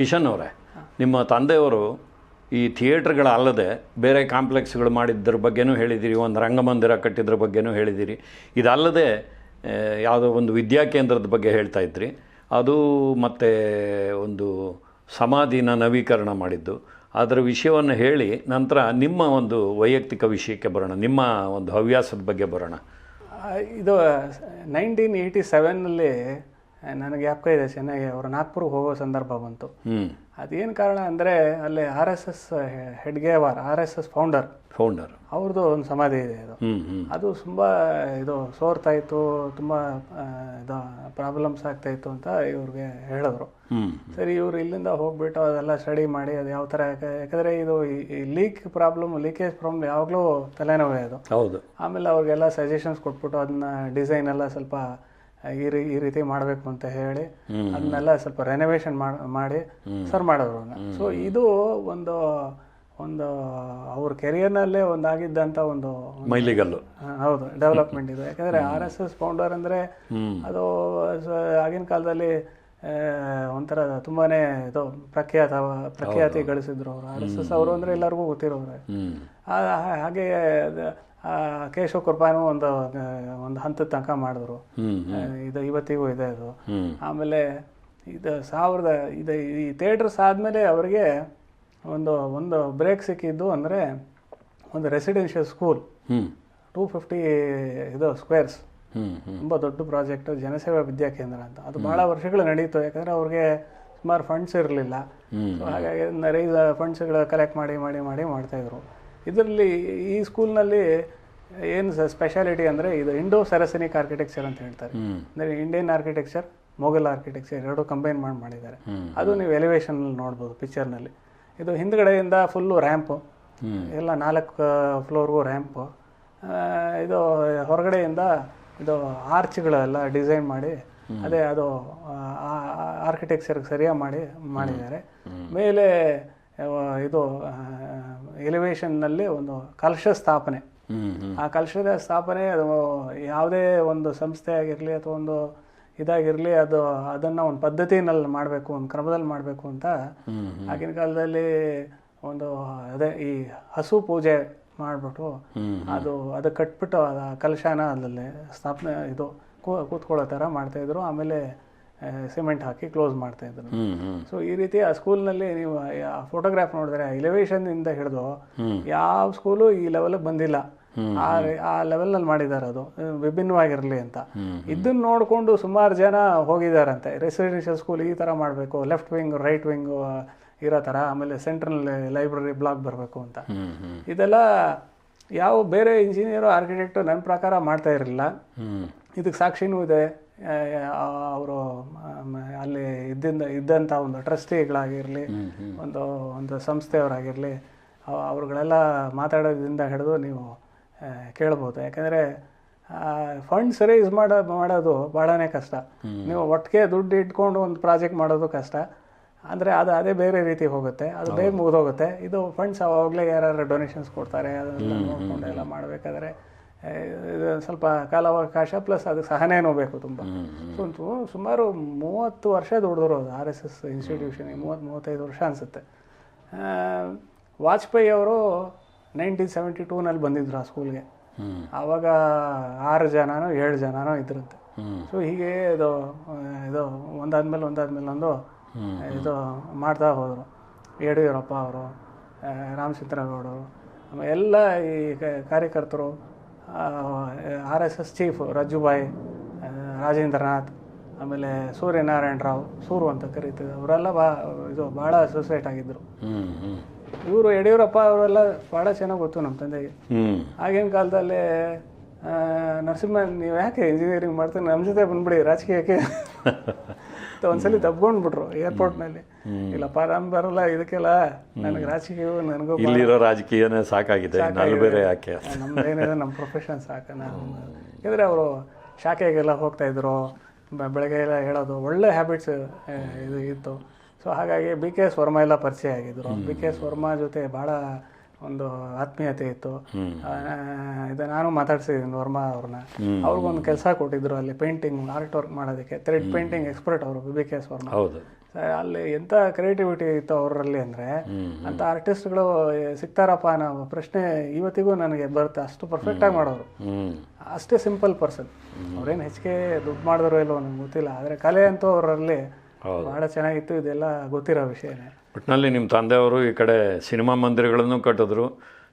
ಕಿಶನ್ ಅವರೇ. ನಿಮ್ಮ ತಂದೆಯವರು ಈ ಥಿಯೇಟ್ರ್ಗಳಲ್ಲದೆ ಬೇರೆ ಕಾಂಪ್ಲೆಕ್ಸ್ಗಳು ಮಾಡಿದ್ದರ ಬಗ್ಗೆನೂ ಹೇಳಿದ್ದೀರಿ ಒಂದು ರಂಗಮಂದಿರ ಕಟ್ಟಿದ್ರ ಬಗ್ಗೆನೂ ಹೇಳಿದ್ದೀರಿ ಇದಲ್ಲದೆ ಯಾವುದೋ ಒಂದು ವಿದ್ಯಾಕೇಂದ್ರದ ಬಗ್ಗೆ ಹೇಳ್ತಾ ಇದ್ರಿ. ಅದು ಮತ್ತು ಒಂದು ಸಮಾಧಿನ ನವೀಕರಣ ಮಾಡಿದ್ದು. ಅದರ ವಿಷಯವನ್ನು ಹೇಳಿ ನಂತರ ನಿಮ್ಮ ಒಂದು ವೈಯಕ್ತಿಕ ವಿಷಯಕ್ಕೆ ಬರೋಣ, ನಿಮ್ಮ ಒಂದು ಹವ್ಯಾಸದ ಬಗ್ಗೆ ಬರೋಣ. ಇದು ನೈನ್ಟೀನ್ ಏಯ್ಟಿ ಸೆವೆನ್ನಲ್ಲಿ ನನಗೆ ಜ್ಞಾಪಕ ಇದೆ ಚೆನ್ನಾಗಿ. ಅವರು ನಾಗ್ಪುರ್ಗೆ ಹೋಗೋ ಸಂದರ್ಭ ಬಂತು. ಅದೇನು ಕಾರಣ ಅಂದರೆ ಅಲ್ಲಿ R S S Hedgewar R S S founder founder ಅವ್ರದ್ದು ಒಂದು ಸಮಾಧಿ ಇದೆ ಅದು. ಅದು ತುಂಬ ಇದು ಸೋರ್ತಾ ಇತ್ತು ತುಂಬ ಇದು ಪ್ರಾಬ್ಲಮ್ಸ್ ಆಗ್ತಾ ಇತ್ತು ಅಂತ ಇವ್ರಿಗೆ ಹೇಳಿದ್ರು. ಸರಿ ಇವರು ಇಲ್ಲಿಂದ ಹೋಗ್ಬಿಟ್ಟು ಅದೆಲ್ಲ ಸ್ಟಡಿ ಮಾಡಿ ಅದು ಯಾವ ಥರ ಯಾಕೆ- ಯಾಕಂದರೆ ಇದು ಲೀಕ್ ಪ್ರಾಬ್ಲಮ್ ಲೀಕೇಜ್ ಪ್ರಾಬ್ಲಮ್ ಯಾವಾಗಲೂ ತಲೆನೋವೇ ಅದು. ಹೌದು. ಆಮೇಲೆ ಅವ್ರಿಗೆಲ್ಲ ಸಜೆಷನ್ಸ್ ಕೊಟ್ಬಿಟ್ಟು ಅದನ್ನ ಡಿಸೈನ್ ಎಲ್ಲ ಸ್ವಲ್ಪ ಈ ರೀ ಈ ರೀತಿ ಮಾಡಬೇಕು ಅಂತ ಹೇಳಿ ಅದನ್ನೆಲ್ಲ ಸ್ವಲ್ಪ ರೆನೋವೇಷನ್ ಮಾಡಿ ಸರ್ ಮಾಡೋರು ಸೊ ಇದು ಒಂದು ಒಂದು ಅವ್ರ ಕೆರಿಯರ್ನಲ್ಲೇ ಒಂದು ಆಗಿದ್ದಂಥ ಒಂದು ಮೈಲಿಗಲ್ಲು. ಹೌದು ಡೆವಲಪ್ಮೆಂಟ್ ಇದು. ಯಾಕಂದ್ರೆ ಆರ್ ಎಸ್ ಎಸ್ ಫೌಂಡರ್ ಅಂದ್ರೆ ಅದು ಆಗಿನ ಕಾಲದಲ್ಲಿ ಒಂಥರ ತುಂಬಾನೇ ಇದು ಪ್ರಖ್ಯಾತ ಪ್ರಖ್ಯಾತಿ ಗಳಿಸಿದ್ರು ಅವರು. ಆರ್ ಎಸ್ ಎಸ್ ಅವರು ಅಂದ್ರೆ ಎಲ್ಲರಿಗೂ ಗೊತ್ತಿರೋರು. ಹಾಗೆ ಕೇಶವ ಕೃಪಾನು ಒಂದು ಒಂದು ಹಂತದ ತನಕ ಮಾಡಿದ್ರು. ಇದು ಇವತ್ತಿಗೂ ಇದೆ ಅದು. ಆಮೇಲೆ ಇದು ಸಾವಿರದ ಇದು ಈ ಥಿಯೇಟರ್ಸ್ ಆದಮೇಲೆ ಅವರಿಗೆ ಒಂದು ಒಂದು ಬ್ರೇಕ್ ಸಿಕ್ಕಿದ್ದು ಅಂದರೆ ಒಂದು ರೆಸಿಡೆನ್ಷಿಯಲ್ ಸ್ಕೂಲ್. ಟೂ ಫಿಫ್ಟಿ ಇದು ಸ್ಕ್ವೇರ್ಸ್. ತುಂಬ ದೊಡ್ಡ ಪ್ರಾಜೆಕ್ಟ್ ಜನಸೇವಾ ವಿದ್ಯಾಕೇಂದ್ರ ಅಂತ. ಅದು ಭಾಳ ವರ್ಷಗಳು ನಡೀತು ಯಾಕಂದರೆ ಅವ್ರಿಗೆ ಸುಮಾರು ಫಂಡ್ಸ್ ಇರಲಿಲ್ಲ. ಹಾಗಾಗಿ ರೈಸ್ ಫಂಡ್ಸ್ಗಳು ಕಲೆಕ್ಟ್ ಮಾಡಿ ಮಾಡಿ ಮಾಡಿ ಮಾಡ್ತಾಯಿದ್ರು ಇದರಲ್ಲಿ ಈ ಸ್ಕೂಲ್ನಲ್ಲಿ ಏನು ಸ್ಪೆಷಾಲಿಟಿ ಅಂದರೆ ಇದು ಇಂಡೋ ಸೆರಸನಿಕ್ ಆರ್ಕಿಟೆಕ್ಚರ್ ಅಂತ ಹೇಳ್ತಾರೆ. ಅಂದರೆ ಇಂಡಿಯನ್ ಆರ್ಕಿಟೆಕ್ಚರ್ ಮೊಘಲ್ ಆರ್ಕಿಟೆಕ್ಚರ್ ಎರಡು ಕಂಬೈನ್ ಮಾಡಿ ಮಾಡಿದ್ದಾರೆ. ಅದು ನೀವು ಎಲಿವೇಷನಲ್ಲಿ ನೋಡ್ಬೋದು ಪಿಕ್ಚರ್ನಲ್ಲಿ ಇದು ಹಿಂದ್ಗಡೆಯಿಂದ ಫುಲ್ಲು ರ್ಯಾಂಪು. ಎಲ್ಲ ನಾಲ್ಕು ಫ್ಲೋರ್ಗೂ ರ್ಯಾಂಪು ಇದು ಹೊರಗಡೆಯಿಂದ ಇದು ಆರ್ಚ್ಗಳೆಲ್ಲ ಡಿಸೈನ್ ಮಾಡಿ ಅದೇ ಅದು ಆರ್ಕಿಟೆಕ್ಚರ್ಗೆ ಸರಿಯಾಗಿ ಮಾಡಿ ಮಾಡಿದ್ದಾರೆ. ಮೇಲೆ ಇದು ಎಲಿವೇಷನ್ನಲ್ಲಿ ಒಂದು ಕಲಶ ಸ್ಥಾಪನೆ. ಆ ಕಲಶದ ಸ್ಥಾಪನೆ ಅದು ಯಾವುದೇ ಒಂದು ಸಂಸ್ಥೆ ಆಗಿರಲಿ ಅಥವಾ ಒಂದು ಇದಾಗಿರಲಿ ಅದು ಅದನ್ನು ಒಂದು ಪದ್ಧತಿನಲ್ಲಿ ಮಾಡಬೇಕು ಒಂದು ಕ್ರಮದಲ್ಲಿ ಮಾಡಬೇಕು ಅಂತ ಆಗಿನ ಕಾಲದಲ್ಲಿ ಒಂದು ಅದೇ ಈ ಹಸು ಪೂಜೆ ಮಾಡಿಬಿಟ್ಟು ಅದು ಅದು ಕಟ್ಬಿಟ್ಟು ಅದು ಕಲಶಾನ ಅಲ್ಲಲ್ಲಿ ಸ್ಥಾಪನೆ ಇದು ಕೂತ್ಕೊಳ್ಳೋ ಥರ ಮಾಡ್ತಾಯಿದ್ರು ಆಮೇಲೆ ಸಿಮೆಂಟ್ ಹಾಕಿ ಕ್ಲೋಸ್ ಮಾಡ್ತಾಯಿದ್ರು ಸೊ ಈ ರೀತಿ ಆ ಸ್ಕೂಲ್ನಲ್ಲಿ ನೀವು ಫೋಟೋಗ್ರಾಫ್ ನೋಡಿದ್ರೆ ಎಲಿವೇಶನ್ನಿಂದ ಹಿಡಿದು ಯಾವ ಸ್ಕೂಲು ಈ ಲೆವೆಲ್ಗೆ ಬಂದಿಲ್ಲ. ಆ ಲೆವೆಲ್ ಆ ಲೆವೆಲ್ನಲ್ಲಿ ಮಾಡಿದ್ದಾರೆ ಅದು. ವಿಭಿನ್ನವಾಗಿರ್ಲಿ ಅಂತ. ಇದನ್ನ ನೋಡಿಕೊಂಡು ಸುಮಾರು ಜನ ಹೋಗಿದ್ದಾರಂತೆ ರೆಸಿಡೆನ್ಷಿಯಲ್ ಸ್ಕೂಲ್ ಈ ಥರ ಮಾಡಬೇಕು ಲೆಫ್ಟ್ ವಿಂಗ್ ರೈಟ್ ವಿಂಗ್ ಇರೋ ಥರ ಆಮೇಲೆ ಸೆಂಟ್ರಲ್ ಲೈಬ್ರರಿ ಬ್ಲಾಕ್ ಬರಬೇಕು ಅಂತ. ಇದೆಲ್ಲ ಯಾವ ಬೇರೆ ಇಂಜಿನಿಯರು ಆರ್ಕಿಟೆಕ್ಟು ನನ್ನ ಪ್ರಕಾರ ಮಾಡ್ತಾ ಇರಲಿಲ್ಲ. ಇದಕ್ಕೆ ಸಾಕ್ಷಿನೂ ಇದೆ. ಅವರು ಅಲ್ಲಿ ಇದ್ದಿಂದ ಇದ್ದಂಥ ಒಂದು ಟ್ರಸ್ಟಿಗಳಾಗಿರಲಿ ಒಂದು ಒಂದು ಸಂಸ್ಥೆಯವರಾಗಿರಲಿ ಅವ್ರುಗಳೆಲ್ಲ ಮಾತಾಡೋದ್ರಿಂದ ಹಿಡಿದು ನೀವು ಕೇಳ್ಬೋದು. ಯಾಕಂದರೆ ಫಂಡ್ಸ್ ರೈಸ್ ಮಾಡೋ ಮಾಡೋದು ಭಾಳನೇ ಕಷ್ಟ. ನೀವು ಒಟ್ಟಿಗೆ ದುಡ್ಡು ಇಟ್ಕೊಂಡು ಒಂದು ಪ್ರಾಜೆಕ್ಟ್ ಮಾಡೋದು ಕಷ್ಟ. ಅಂದರೆ ಅದು ಅದೇ ಬೇರೆ ರೀತಿ ಹೋಗುತ್ತೆ. ಅದು ಬೇಗ ಮುಗಿದೋಗುತ್ತೆ. ಇದು ಫಂಡ್ಸ್ ಅವಾಗಲೇ ಯಾರು ಡೊನೇಷನ್ಸ್ ಕೊಡ್ತಾರೆ ಅದನ್ನೆಲ್ಲ ನೋಡಿಕೊಂಡು ಎಲ್ಲ ಮಾಡಬೇಕಾದ್ರೆ ಇದು ಸ್ವಲ್ಪ ಕಾಲಾವಕಾಶ ಪ್ಲಸ್ ಅದಕ್ಕೆ ಸಹನೇನೂ ಬೇಕು ತುಂಬ. ಸೊ ಸುಮಾರು ಮೂವತ್ತು ವರ್ಷ ದುಡಿದ್ರು ಅದು ಆರ್ ಎಸ್ ಎಸ್ ಇನ್ಸ್ಟಿಟ್ಯೂಷನಿಗೆ ಮೂವತ್ತು ಮೂವತ್ತೈದು ವರ್ಷ ಅನಿಸುತ್ತೆ. ವಾಜಪೇಯಿ ಅವರು ನೈನ್ಟೀನ್ ಸೆವೆಂಟಿ ಟೂನಲ್ಲಿ ಬಂದಿದ್ರು ಆ ಸ್ಕೂಲ್ಗೆ. ಆವಾಗ ಆರು ಜನನೋ ಏಳು ಜನನೋ ಇದ್ರಂತೆ. ಸೊ ಹೀಗೆ ಇದು ಇದು ಒಂದಾದ್ಮೇಲೆ ಒಂದಾದ್ಮೇಲೆ ಒಂದು ಇದು ಮಾಡ್ತಾ ಹೋದರು. ಯಡಿಯೂರಪ್ಪ ಅವರು ರಾಮಚಂದ್ರಗೌಡರು ಆಮೇಲೆ ಎಲ್ಲ ಈ ಕಾರ್ಯಕರ್ತರು R S S chief Rajjubai Rajendranath ಆಮೇಲೆ ಸೂರ್ಯನಾರಾಯಣ ರಾವ್ ಸೂರು ಅಂತ ಕರೀತಿದ್ರು. ಅವರೆಲ್ಲ ಬಾ ಇದು ಭಾಳ ಅಸೋಸಿಯೇಟ್ ಆಗಿದ್ದರು ಇವರು ಯಡಿಯೂರಪ್ಪ ಅವರೆಲ್ಲ ಭಾಳ ಚೆನ್ನಾಗಿ ಗೊತ್ತು ನಮ್ಮ ತಂದೆಗೆ. ಆಗಿನ ಕಾಲದಲ್ಲಿ ನರಸಿಂಹ ನೀವು ಯಾಕೆ ಇಂಜಿನಿಯರಿಂಗ್ ಮಾಡ್ತೀನಿ ನಮ್ಮ ಜೊತೆ ಬಂದ್ಬಿಡಿ ರಾಜಕೀಯಕ್ಕೆ. ಒಂದ್ಸಲ ತಬ್ಕೊಂಡ್ಬಿಟ್ರು ಏರ್ಪೋರ್ಟ್ನಲ್ಲಿ ಇಲ್ಲಪ್ಪ ನಾನು ಬರಲ್ಲ ಇದಕ್ಕೆಲ್ಲ. ನನಗೆ ರಾಜಕೀಯ ನನಗೂ ಇಲ್ಲಿರೋ ರಾಜಕೀಯನೇ ಸಾಕಾಗಿದೆ ಬೇರೆ ಯಾಕೆ? ನಮ್ದೇನಿದೆ ನಮ್ಮ ಪ್ರೊಫೆಷನ್ ಸಾಕನ ಯಾಕಂದರೆ ಅವರು ಶಾಖೆಗೆಲ್ಲ ಹೋಗ್ತಾ ಇದ್ರು ಬೆಳಗ್ಗೆ ಎಲ್ಲ ಹೇಳೋದು ಒಳ್ಳೆ ಹ್ಯಾಬಿಟ್ಸ್ ಇದು ಇತ್ತು. ಸೊ ಹಾಗಾಗಿ ಬಿ ಕೆ ಎಸ್ ವರ್ಮಾ ಎಲ್ಲ ಪರಿಚಯ ಆಗಿದ್ರು. ಬಿ ಕೆ ಎಸ್ ವರ್ಮಾ ಜೊತೆ ಭಾಳ ಒಂದು ಆತ್ಮೀಯತೆ ಇತ್ತು. ಇದು ನಾನು ಮಾತಾಡ್ಸಿದ್ದೀನಿ ವರ್ಮಾ ಅವ್ರನ್ನ. ಅವ್ರಿಗೊಂದು ಕೆಲಸ ಕೊಟ್ಟಿದ್ರು ಅಲ್ಲಿ ಪೇಂಟಿಂಗ್ ಆರ್ಟ್ ವರ್ಕ್ ಮಾಡೋದಕ್ಕೆ. ಥ್ರೆಡ್ ಪೇಂಟಿಂಗ್ ಎಕ್ಸ್ಪರ್ಟ್ ಅವರು ಬಿ ಕೆ ಎಸ್ ವರ್ಮಾ ಅಲ್ಲಿ ಎಂಥ ಕ್ರಿಯೇಟಿವಿಟಿ ಇತ್ತು ಅವರಲ್ಲಿ ಅಂದರೆ ಅಂಥ ಆರ್ಟಿಸ್ಟ್ಗಳು ಸಿಗ್ತಾರಪ್ಪ ಅನ್ನೋ ಪ್ರಶ್ನೆ ಇವತ್ತಿಗೂ ನನಗೆ ಬರುತ್ತೆ. ಅಷ್ಟು ಪರ್ಫೆಕ್ಟಾಗಿ ಮಾಡೋರು. ಅಷ್ಟೇ ಸಿಂಪಲ್ ಪರ್ಸನ್ ಅವ್ರೇನು ಹೆಚ್ಚಿಗೆ ದುಡ್ಡು ಮಾಡಿದ್ರು ಇಲ್ಲೋ ನನಗೆ ಗೊತ್ತಿಲ್ಲ. ಆದರೆ ಕಲೆ ಅಂತೂ ಅವರಲ್ಲಿ ಭಾಳ ಚೆನ್ನಾಗಿತ್ತು ಇದೆಲ್ಲ ಗೊತ್ತಿರೋ ವಿಷಯನೇ ಒಟ್ಟಿನಲ್ಲಿ ನಿಮ್ಮ ತಂದೆಯವರು ಈ ಕಡೆ ಸಿನಿಮಾ ಮಂದಿರಗಳನ್ನು ಕಟ್ಟಿದ್ರು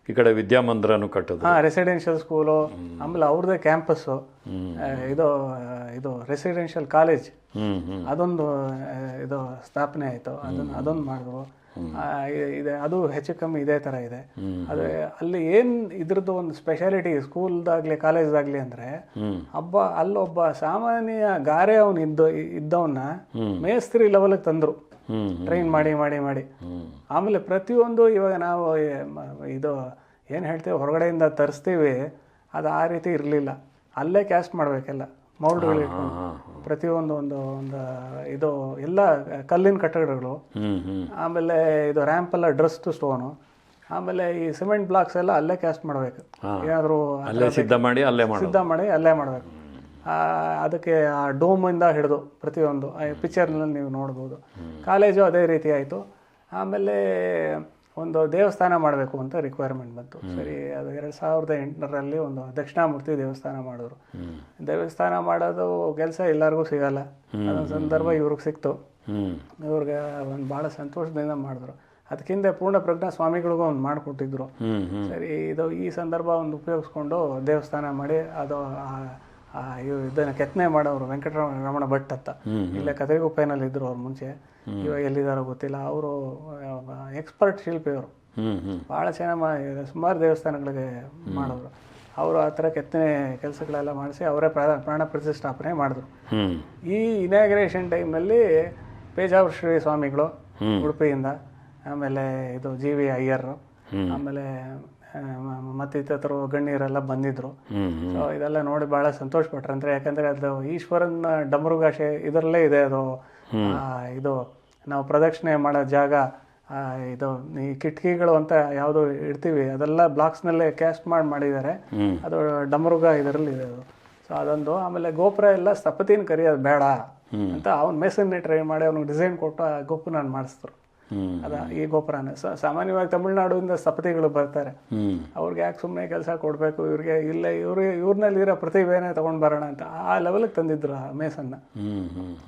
ಈ ಕಡೆ ವಿದ್ಯಾಮಂದಿರನು ಕಟ್ಟಿದ್ರು. ಹಾಂ ರೆಸಿಡೆನ್ಷಿಯಲ್ ಸ್ಕೂಲು ಆಮೇಲೆ ಅವ್ರದ್ದೇ ಕ್ಯಾಂಪಸ್ಸು ಇದು ಇದು ರೆಸಿಡೆನ್ಷಿಯಲ್ ಕಾಲೇಜ್ ಅದೊಂದು ಇದು ಸ್ಥಾಪನೆ ಆಯಿತು. ಅದನ್ನು ಅದೊಂದು ಮಾಡಿದ್ರು. ಇದೆ. ಅದು ಹೆಚ್ಚು ಕಮ್ಮಿ ಇದೇ ಥರ ಇದೆ. ಅದೇ ಅಲ್ಲಿ ಏನು ಇದ್ರದ್ದು ಒಂದು ಸ್ಪೆಷಾಲಿಟಿ ಸ್ಕೂಲ್ದಾಗಲಿ ಕಾಲೇಜ್ದಾಗಲಿ ಅಂದರೆ ಅಂದ್ರೆ ಹಬ್ಬ ಅಲ್ಲೊಬ್ಬ ಸಾಮಾನ್ಯ ಗಾರೆ ಅವನು ಇದ್ದ ಇದ್ದವನ್ನ ಮೇಸ್ತ್ರಿ ಲೆವೆಲ್ಗೆ ತಂದರು. ಟ್ರೈನ್ ಮಾಡಿ ಮಾಡಿ ಮಾಡಿ. ಆಮೇಲೆ ಪ್ರತಿಯೊಂದು ಇವಾಗ ನಾವು ಇದು ಏನು ಹೇಳ್ತೀವಿ ಹೊರಗಡೆಯಿಂದ ತರಿಸ್ತೀವಿ ಅದು ಆ ರೀತಿ ಇರಲಿಲ್ಲ. ಅಲ್ಲೇ ಕ್ಯಾಸ್ಟ್ ಮಾಡಬೇಕೆಲ್ಲ. ಮೌಲ್ಡ್ಗಳು ಪ್ರತಿಯೊಂದು ಒಂದು ಒಂದು ಇದು ಎಲ್ಲ ಕಲ್ಲಿನ ಕಟ್ಟಡಗಳು. ಆಮೇಲೆ ಇದು ರ್ಯಾಂಪ್ ಎಲ್ಲ ಡ್ರೆಸ್ಡ್ ಸ್ಟೋನು ಆಮೇಲೆ ಈ ಸಿಮೆಂಟ್ ಬ್ಲಾಕ್ಸ್ ಎಲ್ಲ ಅಲ್ಲೇ ಕ್ಯಾಸ್ಟ್ ಮಾಡಬೇಕು. ಏನಾದರೂ ಅಲ್ಲೇ ಸಿದ್ಧ ಮಾಡಿ ಅಲ್ಲೇ ಸಿದ್ಧ ಮಾಡಿ ಅಲ್ಲೇ ಮಾಡಬೇಕು. ಅದಕ್ಕೆ ಆ ಡೋಮಿಂದ ಹಿಡಿದು ಪ್ರತಿಯೊಂದು ಪಿಕ್ಚರ್ನಲ್ಲಿ ನೀವು ನೋಡ್ಬೋದು. ಕಾಲೇಜು ಅದೇ ರೀತಿ ಆಯಿತು. ಆಮೇಲೆ ಒಂದು ದೇವಸ್ಥಾನ ಮಾಡಬೇಕು ಅಂತ ರಿಕ್ವೈರ್ಮೆಂಟ್ ಬಂತು. ಸರಿ ಅದು ಎರಡು ಸಾವಿರದ ಎಂಟರಲ್ಲಿ ಒಂದು ದಕ್ಷಿಣಾಮೂರ್ತಿ ದೇವಸ್ಥಾನ ಮಾಡಿದ್ರು. ದೇವಸ್ಥಾನ ಮಾಡೋದು ಕೆಲಸ ಎಲ್ಲರಿಗೂ ಸಿಗಲ್ಲ. ಅದೊಂದು ಸಂದರ್ಭ ಇವ್ರಿಗೆ ಸಿಕ್ತು. ಇವ್ರಿಗೆ ಒಂದು ಭಾಳ ಸಂತೋಷದಿಂದ ಮಾಡಿದ್ರು. ಅದಕ್ಕಿಂತ ಪೂರ್ಣ ಪ್ರಜ್ಞಾ ಸ್ವಾಮಿಗಳಿಗೂ ಒಂದು ಮಾಡಿಕೊಟ್ಟಿದ್ರು. ಸರಿ ಇದು ಈ ಸಂದರ್ಭ ಒಂದು ಉಪಯೋಗಿಸ್ಕೊಂಡು ದೇವಸ್ಥಾನ ಮಾಡಿ ಅದು ಇದನ್ನ ಕೆತ್ತನೆ ಮಾಡೋರು ವೆಂಕಟರಮಣ ಭಟ್ ಅಂತ. ಇಲ್ಲೇ ಕದರಿಗುಪ್ಪೆನಲ್ಲಿ ಇದ್ರು ಅವ್ರ ಮುಂಚೆ. ಇವಾಗ ಎಲ್ಲಿದಾರೋ ಗೊತ್ತಿಲ್ಲ. ಅವರು ಎಕ್ಸ್ಪರ್ಟ್ ಶಿಲ್ಪಿ ಅವರು ಹ್ಮ್ ಹ್ಮ್. ಭಾಳ ಚೆನ್ನಾಗಿ ಸುಮಾರು ದೇವಸ್ಥಾನಗಳಿಗೆ ಮಾಡಿದ್ರು. ಅವರು ಆ ಥರ ಕೆತ್ತನೆ ಕೆಲಸಗಳೆಲ್ಲ ಮಾಡಿಸಿ ಅವರೇ ಪ್ರಾಣ ಪ್ರಾಣ ಪ್ರತಿಷ್ಠಾಪನೆ ಮಾಡಿದ್ರು. ಈ ಇನಾಗ್ರೇಷನ್ ಟೈಮ್ನಲ್ಲಿ ಪೇಜಾವರ ಶ್ರೀ ಸ್ವಾಮಿಗಳು ಉಡುಪಿಯಿಂದ ಆಮೇಲೆ ಇದು ಜಿ ವಿ ಅಯ್ಯರ್ ಆಮೇಲೆ ಮತ್ತಿತರರು ಗಣ್ಯರೆಲ್ಲ ಬಂದಿದ್ರು. ಸೊ ಇದೆಲ್ಲ ನೋಡಿ ಭಾಳ ಸಂತೋಷ ಪಟ್ರಂದ್ರೆ ಯಾಕಂದ್ರೆ ಅದು ಈಶ್ವರನ ಡಮರುಗಾಶೆ ಇದರಲ್ಲೇ ಇದೆ. ಅದು ಇದು ನಾವು ಪ್ರದಕ್ಷಿಣೆ ಮಾಡೋ ಜಾಗ ಆ, ಇದು ಈ ಕಿಟಕಿಗಳು ಅಂತ ಯಾವುದು ಇಡ್ತೀವಿ ಅದೆಲ್ಲ ಬ್ಲಾಕ್ಸ್ನಲ್ಲೇ ಕ್ಯಾಸ್ಟ್ ಮಾಡಿ ಮಾಡಿದ್ದಾರೆ. ಅದು ಡಮರುಗ ಇದರಲ್ಲಿ ಇದೆ ಅದು. ಸೊ ಅದೊಂದು ಆಮೇಲೆ ಗೋಪುರ ಎಲ್ಲ ಸಪತಿನ ಕರಿಯೋದು ಬೇಡ ಅಂತ ಅವ್ನು ಮೇಸನ್ನೇ ಟ್ರೈ ಮಾಡಿ ಅವ್ನಿಗೆ ಡಿಸೈನ್ ಕೊಟ್ಟು ಆ ಗೋಪುರ ಮಾಡಿಸಿದ್ರು. ಹ್ಮ್ ಅದ ಈ ಗೋಪುರನ. ಸ- ಸಾಮಾನ್ಯವಾಗಿ ತಮಿಳ್ನಾಡಿಂದ ಸಪತಿಗಳು ಬರ್ತಾರೆ. ಅವ್ರಿಗೆ ಯಾಕೆ ಸುಮ್ಮನೆ ಕೆಲಸ ಕೊಡಬೇಕು? ಇವ್ರಿಗೆ ಇಲ್ಲ ಇವ್ರ ಇವ್ರನ್ನಲ್ಲಿ ಇರೋ ಪ್ರತಿಭೆನೇ ತೊಗೊಂಡು ಬರೋಣ ಅಂತ ಆ ಲೆವೆಲ್ಗೆ ತಂದಿದ್ರು ಆ ಮೇಸನ್ನ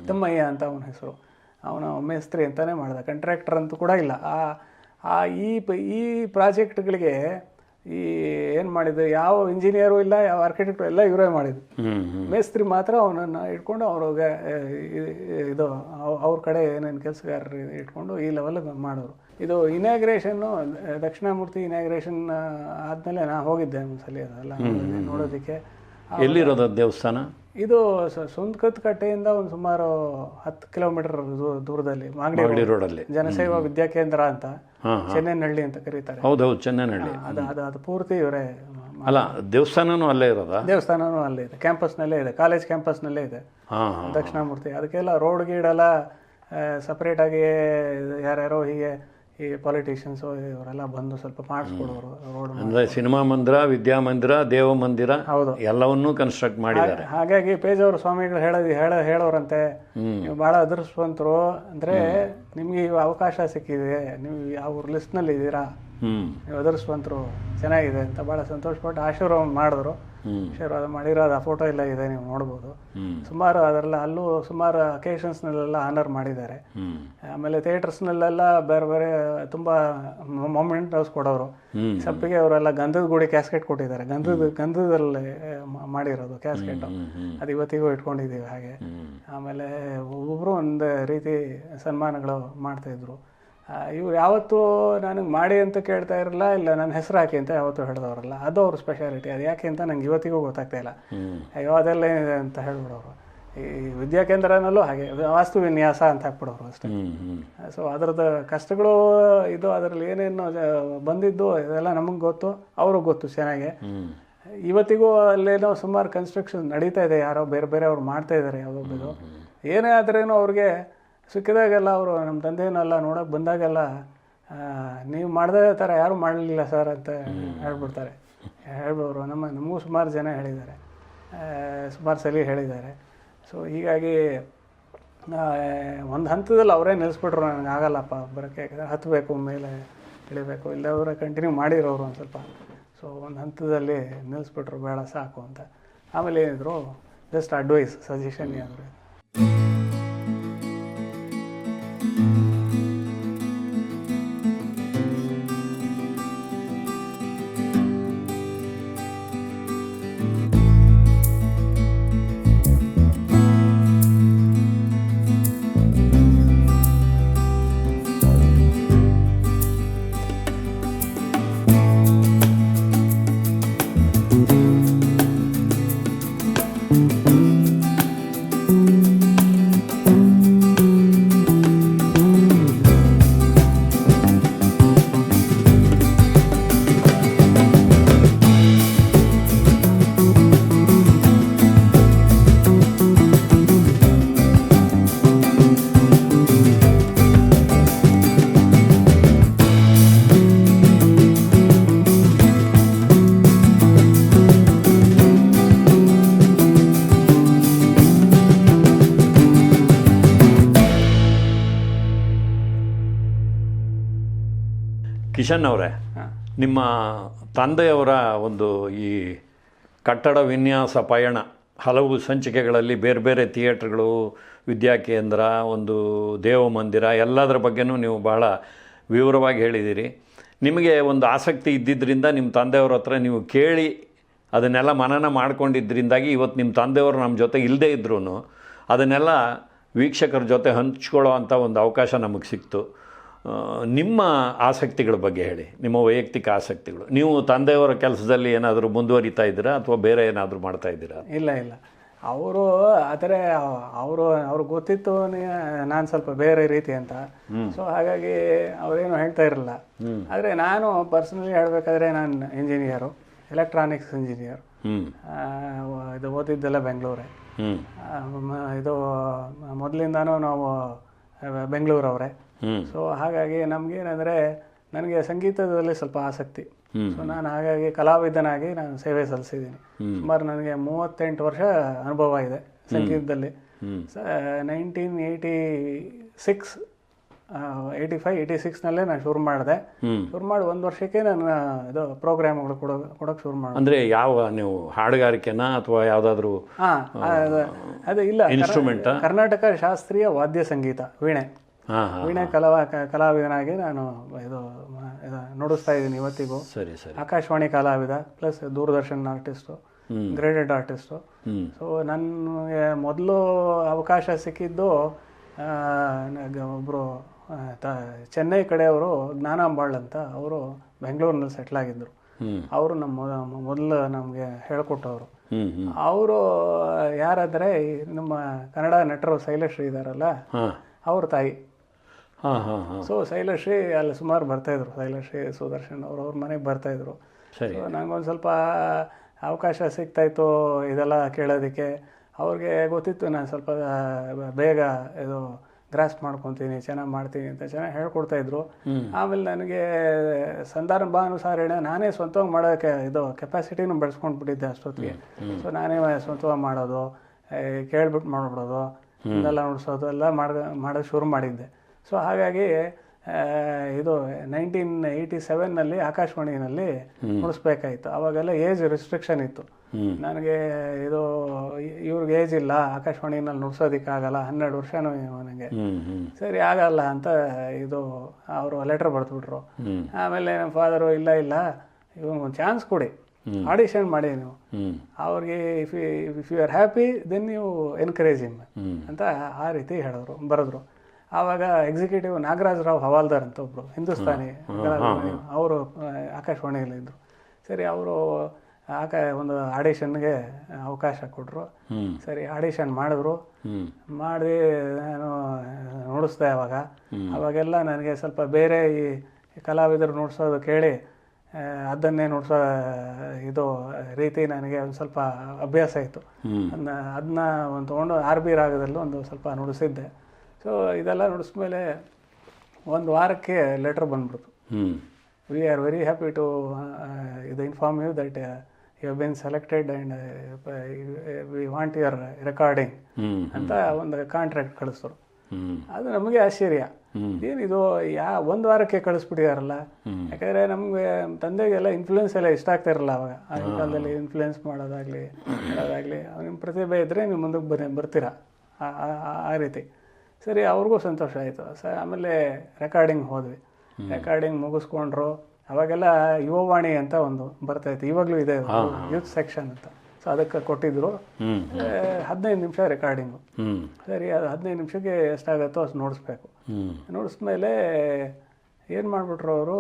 ತಿಮ್ಮಯ್ಯ ಅಂತ ಅವನ ಹೆಸರು. ಅವನು ಮೇಸ್ತ್ರಿ ಅಂತಾನೆ ಮಾಡ್ದ. ಕಾಂಟ್ರಾಕ್ಟರ್ ಅಂತೂ ಕೂಡ ಇಲ್ಲ. ಆ ಆ ಈ ಈ ಪ್ರಾಜೆಕ್ಟ್ಗಳಿಗೆ ಈ ಏನು ಮಾಡಿದ್ದು? ಯಾವ ಇಂಜಿನಿಯರು ಇಲ್ಲ ಯಾವ ಆರ್ಕಿಟೆಕ್ಟ್ ಎಲ್ಲ ಇವರೇ ಮಾಡಿದ್ದು. ಮೇಸ್ತ್ರಿ ಮಾತ್ರ ಅವನನ್ನು ಇಟ್ಕೊಂಡು ಅವ್ರಿಗೆ ಇದು ಅವ್- ಅವ್ರ ಕಡೆ ಏನೇನು ಕೆಲಸಗಾರರು ಇಟ್ಕೊಂಡು ಈ ಲೆವೆಲ್ಗೆ ಮಾಡೋರು. ಇದು ಇನಾಗ್ರೇಷನ್ನು ದಕ್ಷಿಣಾಮೂರ್ತಿ ಇನಾಗ್ರೇಷನ್ ಆದಮೇಲೆ ನಾ ಹೋಗಿದ್ದೆ ಒಂದ್ಸಲಿ ಅದೆಲ್ಲ ನೋಡೋದಕ್ಕೆ. ಎಲ್ಲಿರೋದು ದೇವಸ್ಥಾನ? ಇದು ಸುಂದಕತ್ ಕಟ್ಟೆಯಿಂದ ಒಂದು ಸುಮಾರು ಹತ್ತು ಕಿಲೋಮೀಟರ್ ದೂರದಲ್ಲಿ ಮಾಗಡಿ ರೋಡಲ್ಲಿ. ಜನಸೇವಾ ವಿದ್ಯಾಕೇಂದ್ರ ಅಂತ ಚೆನ್ನೈನಹಳ್ಳಿ ಅಂತ ಕರೀತಾರೆ. ಹೌದೌದು ಚೆನ್ನೈನಹಳ್ಳಿ ಅದು ಅದು ಅದು ಪೂರ್ತಿ ಇವರೇ ಅಲ್ಲ ದೇವಸ್ಥಾನನೂ ಅಲ್ಲೇ ಇರೋದ? ದೇವಸ್ಥಾನನೂ ಅಲ್ಲೇ ಇದೆ. ಕ್ಯಾಂಪಸ್ನಲ್ಲೇ ಇದೆ. ಕಾಲೇಜ್ ಕ್ಯಾಂಪಸ್ನಲ್ಲೇ ಇದೆ. ಹಾ ಹಾ ದಕ್ಷಿಣಾಮೂರ್ತಿ. ಅದಕ್ಕೆಲ್ಲ ರೋಡ್ ಗೀಡೆಲ್ಲ ಸಪ್ರೇಟಾಗಿ ಯಾರ್ಯಾರೋ ಹೀಗೆ ಈ ಪಾಲಿಟಿಷಿಯನ್ಸ್ ಇವರೆಲ್ಲ ಬಂದು ಸ್ವಲ್ಪ ಮಾಡಿಸ್ಕೊಡೋರು ರೋಡ್ ಅಂದ್ರೆ ಸಿನಿಮಾ ಮಂದಿರ ವಿದ್ಯಾ ಮಂದಿರ ದೇವ ಮಂದಿರ ಹೌದು. ಎಲ್ಲವನ್ನೂ ಕನ್ಸ್ಟ್ರಕ್ಟ್ ಮಾಡಿದ್ದಾರೆ. ಹಾಗಾಗಿ ಪೇಜವರ ಸ್ವಾಮಿಗಳು ಹೇಳೋದು ಹೇಳ ಹೇಳೋರಂತೆ. ನೀವು ಭಾಳ ಅದೃಷ್ಟವಂತರು. ಅಂದ್ರೆ ನಿಮಗೆ ಈ ಅವಕಾಶ ಸಿಕ್ಕಿದೆ. ನೀವು ಯಾವ ಲಿಸ್ಟ್ನಲ್ಲಿ ಇದ್ದೀರಾ ಅದೃಷ್ಟವಂತರು ಚೆನ್ನಾಗಿದೆ ಅಂತ ಭಾಳ ಸಂತೋಷಪಟ್ಟು ಆಶೀರ್ವಾದ ಮಾಡಿದ್ರು. ಆಶೀರ್ವಾದ ಮಾಡಿರೋದು ಆ ಫೋಟೋ ಎಲ್ಲ ಇದೆ ನೀವು ನೋಡ್ಬೋದು. ಸುಮಾರು ಅದರಲ್ಲ ಅಲ್ಲೂ ಸುಮಾರು ಅಕೇಶನ್ಸ್ನಲ್ಲೆಲ್ಲ ಆನರ್ ಮಾಡಿದ್ದಾರೆ. ಆಮೇಲೆ ಥಿಯೇಟರ್ಸ್ನಲ್ಲೆಲ್ಲ ಬೇರೆ ಬೇರೆ ತುಂಬ ಮೊಮೆಂಟ್ ಕೊಡೋರು. ಹ್ಮ್ ಸಪ್ಪಿಗೆ ಅವರೆಲ್ಲ ಗಂಧದ ಗುಡಿ ಕ್ಯಾಸ್ಕೆಟ್ ಕೊಟ್ಟಿದ್ದಾರೆ. ಗಂಧದ ಗಂಧದಲ್ಲಿ ಮಾಡಿರೋದು ಕ್ಯಾಸ್ಕೆಟ್ ಅದು ಇವತ್ತಿಗೂ ಇಟ್ಕೊಂಡಿದ್ದೀವಿ ಹಾಗೆ. ಆಮೇಲೆ ಒಬ್ಬೊಬ್ಬರು ಒಂದು ರೀತಿ ಸನ್ಮಾನಗಳು ಮಾಡ್ತಾಯಿದ್ರು ಇವ್ರು ಯಾವತ್ತೂ ನನಗೆ ಮಾಡಿ ಅಂತ ಕೇಳ್ತಾ ಇರಲ್ಲ ಇಲ್ಲ ನನ್ನ ಹೆಸರು ಹಾಕಿ ಅಂತ ಯಾವತ್ತೂ ಹೇಳಿದವರಲ್ಲ. ಅದು ಅವ್ರ ಸ್ಪೆಷಾಲಿಟಿ ಅದು ಯಾಕೆ ಅಂತ ನಂಗೆ ಇವತ್ತಿಗೂ ಗೊತ್ತಾಗ್ತಾ ಇಲ್ಲ. ಅಯ್ಯೋ ಅದೆಲ್ಲ ಏನಿದೆ ಅಂತ ಹೇಳ್ಬಿಡೋರು. ಈ ವಿದ್ಯಾಕೇಂದ್ರನಲ್ಲೂ ಹಾಗೆ. ವಾಸ್ತು ವಿನ್ಯಾಸ ಅಂತ ಹಾಕ್ಬಿಡೋರು ಅಷ್ಟೇ. ಸೊ ಅದರದ್ದು ಕಷ್ಟಗಳು ಇದು ಅದರಲ್ಲಿ ಏನೇನು ಬಂದಿದ್ದು ಇದೆಲ್ಲ ನಮಗೆ ಗೊತ್ತು ಅವ್ರಿಗೆ ಗೊತ್ತು ಚೆನ್ನಾಗಿ. ಇವತ್ತಿಗೂ ಅಲ್ಲೇನೋ ಸುಮಾರು ಕನ್ಸ್ಟ್ರಕ್ಷನ್ ನಡೀತಾ ಇದೆ ಯಾರೋ ಬೇರೆ ಬೇರೆ ಅವ್ರು ಮಾಡ್ತಾ ಇದ್ದಾರೆ ಯಾವುದೊಬ್ಬರು ಏನೇ ಆದ್ರೇನು ಅವ್ರಿಗೆ ಸಿಕ್ಕಿದಾಗೆಲ್ಲ ಅವರು ನಮ್ಮ ತಂದೆಯನ್ನೆಲ್ಲ ನೋಡೋಕೆ ಬಂದಾಗೆಲ್ಲ ನೀವು ಮಾಡದೇ ಥರ ಯಾರೂ ಮಾಡಲಿಲ್ಲ ಸರ್ ಅಂತ ಹೇಳ್ಬಿಡ್ತಾರೆ. ಹೇಳ್ಬೋರು ನಮ್ಮ ನಮಗೂ ಸುಮಾರು ಜನ ಹೇಳಿದ್ದಾರೆ. ಸುಮಾರು ಸಲ ಹೇಳಿದ್ದಾರೆ. ಸೊ ಹೀಗಾಗಿ ಒಂದು ಹಂತದಲ್ಲಿ ಅವರೇ ನಿಲ್ಲಿಸ್ಬಿಟ್ರು ನನಗೆ ಆಗಲ್ಲಪ್ಪ ಬರೋಕ್ಕೆ ಯಾಕಂದರೆ ಹತ್ತಬೇಕು ಮೇಲೆ ಇಳಿಬೇಕು ಇಲ್ಲದವರೆ ಕಂಟಿನ್ಯೂ ಮಾಡಿರೋರು ಒಂದು ಸ್ವಲ್ಪ. ಸೊ ಒಂದು ಹಂತದಲ್ಲಿ ನಿಲ್ಲಿಸ್ಬಿಟ್ರು ಬೇಡ ಸಾಕು ಅಂತ. ಆಮೇಲೆ ಏನಿದ್ರು ಜಸ್ಟ್ ಅಡ್ವೈಸ್ ಸಜೆಷನ್ ಏನಾದ್ರು. ಕಿಶನ್ ಅವರೇ ನಿಮ್ಮ ತಂದೆಯವರ ಒಂದು ಈ ಕಟ್ಟಡ ವಿನ್ಯಾಸ ಪಯಣ ಹಲವು ಸಂಚಿಕೆಗಳಲ್ಲಿ ಬೇರೆ ಬೇರೆ ಥಿಯೇಟ್ರ್ಗಳು ವಿದ್ಯಾಕೇಂದ್ರ ಒಂದು ದೇವಮಂದಿರ ಎಲ್ಲದರ ಬಗ್ಗೆನೂ ನೀವು ಬಹಳ ವಿವರವಾಗಿ ಹೇಳಿದ್ದೀರಿ. ನಿಮಗೆ ಒಂದು ಆಸಕ್ತಿ ಇದ್ದಿದ್ದರಿಂದ ನಿಮ್ಮ ತಂದೆಯವ್ರ ಹತ್ರ ನೀವು ಕೇಳಿ ಅದನ್ನೆಲ್ಲ ಮನನ ಮಾಡ್ಕೊಂಡಿದ್ದರಿಂದಾಗಿ ಇವತ್ತು ನಿಮ್ಮ ತಂದೆಯವರು ನಮ್ಮ ಜೊತೆ ಇಲ್ಲದೇ ಇದ್ರೂ ಅದನ್ನೆಲ್ಲ ವೀಕ್ಷಕರ ಜೊತೆ ಹಂಚ್ಕೊಳ್ಳೋ ಅಂಥ ಒಂದು ಅವಕಾಶ ನಮಗೆ ಸಿಕ್ತು. ನಿಮ್ಮ ಆಸಕ್ತಿಗಳ ಬಗ್ಗೆ ಹೇಳಿ. ನಿಮ್ಮ ವೈಯಕ್ತಿಕ ಆಸಕ್ತಿಗಳು. ನೀವು ತಂದೆಯವರ ಕೆಲಸದಲ್ಲಿ ಏನಾದರೂ ಮುಂದುವರಿತಾ ಇದ್ದೀರಾ ಅಥವಾ ಬೇರೆ ಏನಾದರೂ ಮಾಡ್ತಾ ಇದ್ದೀರಾ? ಇಲ್ಲ ಇಲ್ಲ. ಅವರು ಆದರೆ ಅವರು ಅವ್ರಿಗೆ ಗೊತ್ತಿತ್ತು ನಾನು ಸ್ವಲ್ಪ ಬೇರೆ ರೀತಿ ಅಂತ. ಸೊ ಹಾಗಾಗಿ ಅವರೇನು ಹೇಳ್ತಾ ಇರಲಿಲ್ಲ. ಆದರೆ ನಾನು ಪರ್ಸನಲಿ ಹೇಳಬೇಕಾದ್ರೆ ನಾನು ಇಂಜಿನಿಯರು ಎಲೆಕ್ಟ್ರಾನಿಕ್ಸ್ ಇಂಜಿನಿಯರ್ ಇದು ಓದಿದ್ದೆಲ್ಲ ಬೆಂಗಳೂರೇ. ಇದು ಮೊದಲಿಂದಾನು ನಾವು ಬೆಂಗಳೂರವರೇ. ಸೊ ಹಾಗಾಗಿ ನಮ್ಗೇನಂದ್ರೆ ನನಗೆ ಸಂಗೀತದಲ್ಲಿ ಸ್ವಲ್ಪ ಆಸಕ್ತಿ. ಸೊ ನಾನು ಹಾಗಾಗಿ ಕಲಾವಿದನಾಗಿ ನಾನು ಸೇವೆ ಸಲ್ಲಿಸಿದ್ದೀನಿ. ಸುಮಾರು ನನಗೆ ಮೂವತ್ತೆಂಟು ವರ್ಷ ಅನುಭವ ಇದೆ ಸಂಗೀತದಲ್ಲಿ. Nineteen eighty six eighty five eighty ಸಿಕ್ಸ್ನಲ್ಲೇ ನಾನು ಶುರು ಮಾಡಿದೆ. ಶುರು ಮಾಡಿ ಒಂದು ವರ್ಷಕ್ಕೆ ನಾನು ಇದು ಪ್ರೋಗ್ರಾಮ್ಗಳು ಕೊಡೋ ಕೊಡೋಕೆ ಶುರು ಮಾಡಿ ಅಂದರೆ ಯಾವ ನೀವು ಹಾಡುಗಾರಿಕೆನ ಅಥವಾ ಯಾವುದಾದ್ರೂ ಹಾಂ ಅದೇ ಇಲ್ಲ ಇನ್ಸ್ಟ್ರೂಮೆಂಟ್ ಕರ್ನಾಟಕ ಶಾಸ್ತ್ರೀಯ ವಾದ್ಯ ಸಂಗೀತ ವೀಣೆ. ವೀಣೆ ಕಲಾವ ಕ- ಕಲಾವಿದನಾಗಿ ನಾನು ಇದು ನೋಡಿಸ್ತಾ ಇದ್ದೀನಿ ಇವತ್ತಿಗೂ. ಸರಿ ಸರಿ. ಆಕಾಶವಾಣಿ ಕಲಾವಿದ plus Doordarshan artist. Graded artist. So ನನಗೆ ಮೊದಲು ಅವಕಾಶ ಸಿಕ್ಕಿದ್ದು ಒಬ್ಬರು ಚೆನ್ನೈ ಕಡೆಯವರು ಜ್ಞಾನಾಂಬಾಳ್ ಅಂತ ಅವರು ಬೆಂಗಳೂರಿನಲ್ಲಿ ಸೆಟ್ಲ್ ಆಗಿದ್ದರು ಅವರು ನಮ್ಮ ಮೊದ- ಮೊದಲು ನಮಗೆ ಹೇಳ್ಕೊಟ್ಟವರು. ಅವರು ಯಾರಾದರೆ ನಮ್ಮ ಕನ್ನಡ ನಟರು ಶೈಲಶ್ರೀ ಇದ್ದಾರಲ್ಲ ಅವ್ರ ತಾಯಿ. ಸೊ ಶೈಲಶ್ರೀ ಅಲ್ಲಿ ಸುಮಾರು ಬರ್ತಾಯಿದ್ರು ಶೈಲಶ್ರೀ ಸುದರ್ಶನ್ ಅವರು ಅವ್ರ ಮನೆಗೆ ಬರ್ತಾಯಿದ್ರು ಸರಿ. ಸೊ ನಂಗೊಂದು ಸ್ವಲ್ಪ ಅವಕಾಶ ಸಿಗ್ತಾಯಿತ್ತು ಇದೆಲ್ಲ ಕೇಳೋದಕ್ಕೆ. ಅವ್ರಿಗೆ ಗೊತ್ತಿತ್ತು ನಾನು ಸ್ವಲ್ಪ ಬೇಗ ಇದು ಗ್ರಾಸ್ ಮಾಡ್ಕೊತೀನಿ ಚೆನ್ನಾಗಿ ಮಾಡ್ತೀನಿ ಅಂತ ಚೆನ್ನಾಗಿ ಹೇಳ್ಕೊಡ್ತಾಯಿದ್ರು ಆಮೇಲೆ ನನಗೆ ಸಂದರ್ಭಾನುಸಾರೇಣ ನಾನೇ ಸ್ವಂತವಾಗಿ ಮಾಡೋಕ್ಕೆ ಇದು ಕೆಪಾಸಿಟಿನೂ ಬೆಳೆಸ್ಕೊಂಡು ಬಿಟ್ಟಿದ್ದೆ ಅಷ್ಟೊತ್ತಿಗೆ ಸೊ ನಾನೇ ಸ್ವಂತವಾಗಿ ಮಾಡೋದು ಕೇಳ್ಬಿಟ್ಟು ಮಾಡ್ಬಿಡೋದು ಇದೆಲ್ಲ ನೋಡ್ಸೋದು ಎಲ್ಲ ಮಾಡ ಮಾಡೋದು ಶುರು ಮಾಡಿದ್ದೆ. ಸೊ ಹಾಗಾಗಿ ಇದು ನೈನ್ಟೀನ್ ಏಯ್ಟಿ ಸೆವೆನ್ನಲ್ಲಿ ಆಕಾಶವಾಣಿನಲ್ಲಿ ನುಡಿಸ್ಬೇಕಾಯಿತು. ಅವಾಗೆಲ್ಲ ಏಜ್ ರಿಸ್ಟ್ರಿಕ್ಷನ್ ಇತ್ತು. ನನಗೆ ಇದು ಇವ್ರಿಗೆ ಏಜ್ ಇಲ್ಲ ಆಕಾಶವಾಣಿನಲ್ಲಿ ನುಡ್ಸೋದಕ್ಕಾಗಲ್ಲ ಹನ್ನೆರಡು ವರ್ಷನೂ ನನಗೆ. ಸರಿ ಆಗಲ್ಲ ಅಂತ ಇದು ಅವರು ಲೆಟ್ರ್ ಬರೆದ್ಬಿಟ್ರು. ಆಮೇಲೆ ನಮ್ಮ ಫಾದರು ಇಲ್ಲ ಇಲ್ಲ ಒಂದು ಚಾನ್ಸ್ ಕೊಡಿ. ಆಡಿಷನ್ ಮಾಡಿ ನೀವು. ಅವ್ರಿಗೆ if if you are happy then you encourage him ಅಂತ ಆ ರೀತಿ ಹೇಳಿದ್ರು ಬರೆದ್ರು. ಆವಾಗ ಎಕ್ಸಿಕ್ಯೂಟಿವ್ ನಾಗರಾಜ್ ರಾವ್ ಹವಾಲ್ದಾರ್ ಅಂತ ಒಬ್ರು ಹಿಂದೂಸ್ತಾನಿ ಅವರು ಆಕಾಶವಾಣಿಯಲ್ಲಿ ಇದ್ರು. ಸರಿ ಅವರು ಆಕಾ ಒಂದು ಆಡಿಷನ್ಗೆ ಅವಕಾಶ ಕೊಟ್ಟರು ಸರಿ ಆಡಿಷನ್ ಮಾಡಿದ್ರು. ಮಾಡಿ ನಾನು ನೋಡಿಸ್ದೆ ಅವಾಗ. ಅವಾಗೆಲ್ಲ ನನಗೆ ಸ್ವಲ್ಪ ಬೇರೆ ಈ ಕಲಾವಿದರು ನೋಡ್ಸೋದು ಕೇಳಿ ಅದನ್ನೇ ನೋಡ್ಸೋ ಇದು ರೀತಿ ನನಗೆ ಒಂದು ಸ್ವಲ್ಪ ಅಭ್ಯಾಸ ಇತ್ತು. ಅದನ್ನ ಒಂದು ತೊಗೊಂಡು ಆರ್ ಬಿ ರಾಗದಲ್ಲೂ ಒಂದು ಸ್ವಲ್ಪ ನುಡಿಸಿದ್ದೆ. ಸೊ ಇದೆಲ್ಲ ನುಡಿಸ್ಮೇಲೆ ಒಂದು ವಾರಕ್ಕೆ ಲೆಟರ್ ಬಂದ್ಬಿಡ್ತು. We are very happy to ಇದು inform you that you been selected and we want your recording ಅಂತ ಒಂದು ಕಾಂಟ್ರಾಕ್ಟ್ ಕಳಿಸ್ತರು ಅದು ನಮಗೆ ಆಶ್ಚರ್ಯ. ಏನಿದು ಯಾ ಒಂದು ವಾರಕ್ಕೆ ಕಳಿಸ್ಬಿಟ್ಟಿದಾರಲ್ಲ? ಯಾಕಂದರೆ ನಮಗೆ ತಂದೆಗೆಲ್ಲ ಇನ್ಫ್ಲೂಯೆನ್ಸ್ ಎಲ್ಲ ಇಷ್ಟ ಆಗ್ತಾ ಇರಲ್ಲ ಅವಾಗ. ಆ ಕಾಲದಲ್ಲಿ ಇನ್ಫ್ಲೂಯೆನ್ಸ್ ಮಾಡೋದಾಗಲಿ ಹೇಳೋದಾಗಲಿ ನಿಮ್ಮ ಪ್ರತಿಭೆ ಇದ್ದರೆ ನೀವು ಮುಂದಕ್ಕೆ ಬನ್ನಿ ಬರ್ತೀರಾ? ಆ ರೀತಿ. ಸರಿ ಅವ್ರಿಗೂ ಸಂತೋಷ ಆಯಿತು. ಸ ಆಮೇಲೆ ರೆಕಾರ್ಡಿಂಗ್ ಹೋದ್ವಿ. ರೆಕಾರ್ಡಿಂಗ್ ಮುಗಿಸ್ಕೊಂಡ್ರು. ಅವಾಗೆಲ್ಲ ಯುವವಾಣಿ ಅಂತ ಒಂದು ಬರ್ತಾ ಇತ್ತು ಇವಾಗಲೂ ಇದೆ ಯೂತ್ ಸೆಕ್ಷನ್ ಅಂತ. ಸೊ ಅದಕ್ಕೆ ಕೊಟ್ಟಿದ್ರು. ಹದಿನೈದು ನಿಮಿಷ ರೆಕಾರ್ಡಿಂಗು ಸರಿ ಅದು ಹದಿನೈದು ನಿಮಿಷಕ್ಕೆ ಎಷ್ಟಾಗತ್ತೋ ಅಷ್ಟು ನೋಡಿಸ್ಬೇಕು. ನೋಡಿಸ್ಮೇಲೆ ಏನು ಮಾಡಿಬಿಟ್ರು ಅವರು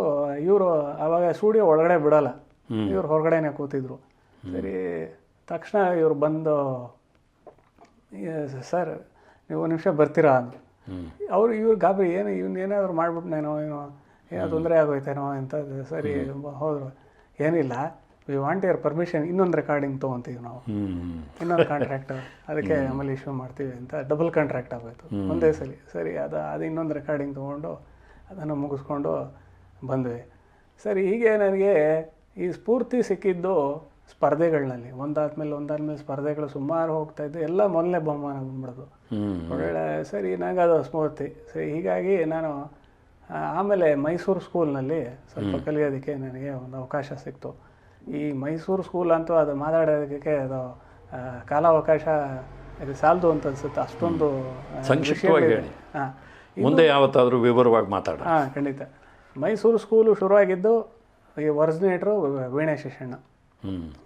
ಇವರು ಆವಾಗ ಸ್ಟುಡಿಯೋ ಒಳಗಡೆ ಬಿಡಲ್ಲ. ಇವ್ರು ಹೊರಗಡೆನೆ ಕೂತಿದ್ರು. ಸರಿ ತಕ್ಷಣ ಇವ್ರು ಬಂದು ಸರ್ ನೀವು ಒಂದು ನಿಮಿಷ ಬರ್ತೀರಾ ಅಂತ. ಅವ್ರು ಇವ್ರು ಗಾಬರಿ ಏನು ಇವ್ನು ಏನಾದ್ರು ಮಾಡ್ಬಿಟ್ನೇನೋ ಏನೋ ಏನೋ ತೊಂದರೆ ಆಗೋಯ್ತೇನೋ ಅಂತ ಸರಿ ಹೋದ್ರು ಏನಿಲ್ಲ. ವಿ ವಾಂಟ್ ಯರ್ ಪರ್ಮಿಷನ್ ಇನ್ನೊಂದು ರೆಕಾರ್ಡಿಂಗ್ ತೊಗೊತೀವಿ ನಾವು. ಇನ್ನೊಂದು ಕಾಂಟ್ರಾಕ್ಟ್ ಅದಕ್ಕೆ ಆಮೇಲೆ ಇಶ್ಯೂ ಮಾಡ್ತೀವಿ ಅಂತ. ಡಬಲ್ ಕಾಂಟ್ರಾಕ್ಟ್ ಆಗೋಯ್ತು. ಒಂದೇ ಸಲ. ಸರಿ ಅದು ಅದು ಇನ್ನೊಂದು ರೆಕಾರ್ಡಿಂಗ್ ತೊಗೊಂಡು ಅದನ್ನು ಮುಗಿಸ್ಕೊಂಡು ಬಂದ್ವಿ. ಸರಿ ಹೀಗೆ ನನಗೆ ಈ ಸ್ಫೂರ್ತಿ ಸಿಕ್ಕಿದ್ದು ಸ್ಪರ್ಧೆಗಳಲ್ಲಿ ಒಂದಾದ್ಮೇಲೆ ಒಂದಾದ್ಮೇಲೆ ಸ್ಪರ್ಧೆಗಳು ಸುಮಾರು ಹೋಗ್ತಾ ಇದ್ದು. ಎಲ್ಲ ಮೊದಲನೇ ಬಹುಮಾನ ಬಂದ್ಬಿಡೋದು. ಒಳ್ಳೆ ಸರಿ ನನಗೆ ಅದು ಸ್ಮೂರ್ತಿ ಸರಿ ಹೀಗಾಗಿ ನಾನು ಆಮೇಲೆ ಮೈಸೂರು ಸ್ಕೂಲ್ನಲ್ಲಿ ಸ್ವಲ್ಪ ಕಲಿಯೋದಕ್ಕೆ ನನಗೆ ಒಂದು ಅವಕಾಶ ಸಿಕ್ತು. ಈ ಮೈಸೂರು ಸ್ಕೂಲ್ ಅಂತೂ ಅದು ಮಾತಾಡೋದಕ್ಕೆ ಅದು ಕಾಲಾವಕಾಶ ಇದು ಸಾಲದು ಅಂತ ಅನ್ಸುತ್ತೆ. ಅಷ್ಟೊಂದು ಸಂಕ್ಷಿಪ್ತವಾಗಿ ಹೇಳಿ. ಮುಂದೆ ಯಾವತ್ತಾದರೂ ವಿವರವಾಗಿ ಮಾತಾಡ ಹಾಂ ಖಂಡಿತ. ಮೈಸೂರು ಸ್ಕೂಲು ಶುರುವಾಗಿದ್ದು ಈ ಒರಿಜಿನೇಟ್ರು ವೀಣೆ ಶಿಕ್ಷಣ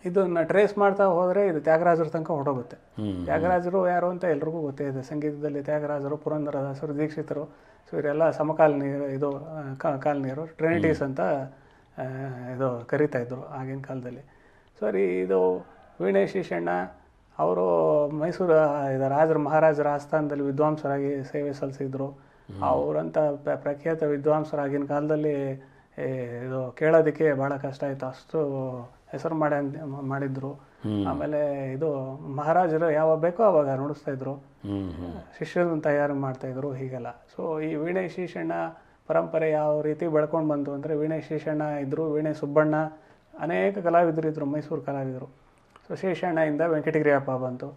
ಇದನ್ನ ಟ್ರೇಸ್ ಮಾಡ್ತಾ ಹೋದ್ರೆ ಇದು ತ್ಯಾಗರಾಜರ ತನಕ ಹೊರಟೋಗುತ್ತೆ. ತ್ಯಾಗರಾಜರು ಯಾರು ಅಂತ ಎಲ್ರಿಗೂ ಗೊತ್ತೇ ಇದೆ. ಸಂಗೀತದಲ್ಲಿ ತ್ಯಾಗರಾಜರು ಪುರಂದರದಾಸರು ದೀಕ್ಷಿತರು ಸೊ ಇವರೆಲ್ಲ ಸಮಕಾಲೀನ ಇದು ಕಾಲನಿಯರು ಟ್ರಿನಿಟೀಸ್ ಅಂತ ಇದು ಕರಿತಾ ಇದ್ರು ಆಗಿನ ಕಾಲದಲ್ಲಿ. ಸರಿ ಇದು ವೀಣೆ ಶಿಶಣ್ಣ ಅವರು ಮೈಸೂರು ಇದು ರಾಜರ ಮಹಾರಾಜರ ಆಸ್ಥಾನದಲ್ಲಿ ವಿದ್ವಾಂಸರಾಗಿ ಸೇವೆ ಸಲ್ಲಿಸಿದ್ರು. ಅವರಂಥ ಪ್ರ- ಪ್ರಖ್ಯಾತ ವಿದ್ವಾಂಸರಾಗಿನ ಕಾಲದಲ್ಲಿ ಏ, ಇದು ಕೇಳೋದಕ್ಕೆ ಭಾಳ ಕಷ್ಟ ಆಯಿತು. ಅಷ್ಟು ಹೆಸರು ಮಾಡಿ ಮಾಡಿದ್ರು. ಆಮೇಲೆ ಇದು ಮಹಾರಾಜರು ಯಾವಾಗ ಬೇಕೋ ಅವಾಗ ನುಡಿಸ್ತಾ ಇದ್ರು. ಶಿಷ್ಯರನ್ನು ತಯಾರು ಮಾಡ್ತಾ ಇದ್ರು ಹೀಗೆಲ್ಲ. ಸೊ ಈ ವೀಣೆ ಶೀಶಣ್ಣ ಪರಂಪರೆ ಯಾವ ರೀತಿ ಬೆಳ್ಕೊಂಡು ಬಂತು ಅಂದರೆ ವೀಣೆ ಶೀಶಣ್ಣ ಇದ್ದರು ವೀಣೆ ಸುಬ್ಬಣ್ಣ ಅನೇಕ ಕಲಾವಿದರು ಇದ್ದರು ಮೈಸೂರು ಕಲಾವಿದರು. ಸೊ ಶೇಷಣ್ಣಯಿಂದ ವೆಂಕಟಗಿರಿಯಪ್ಪ ಬಂತು.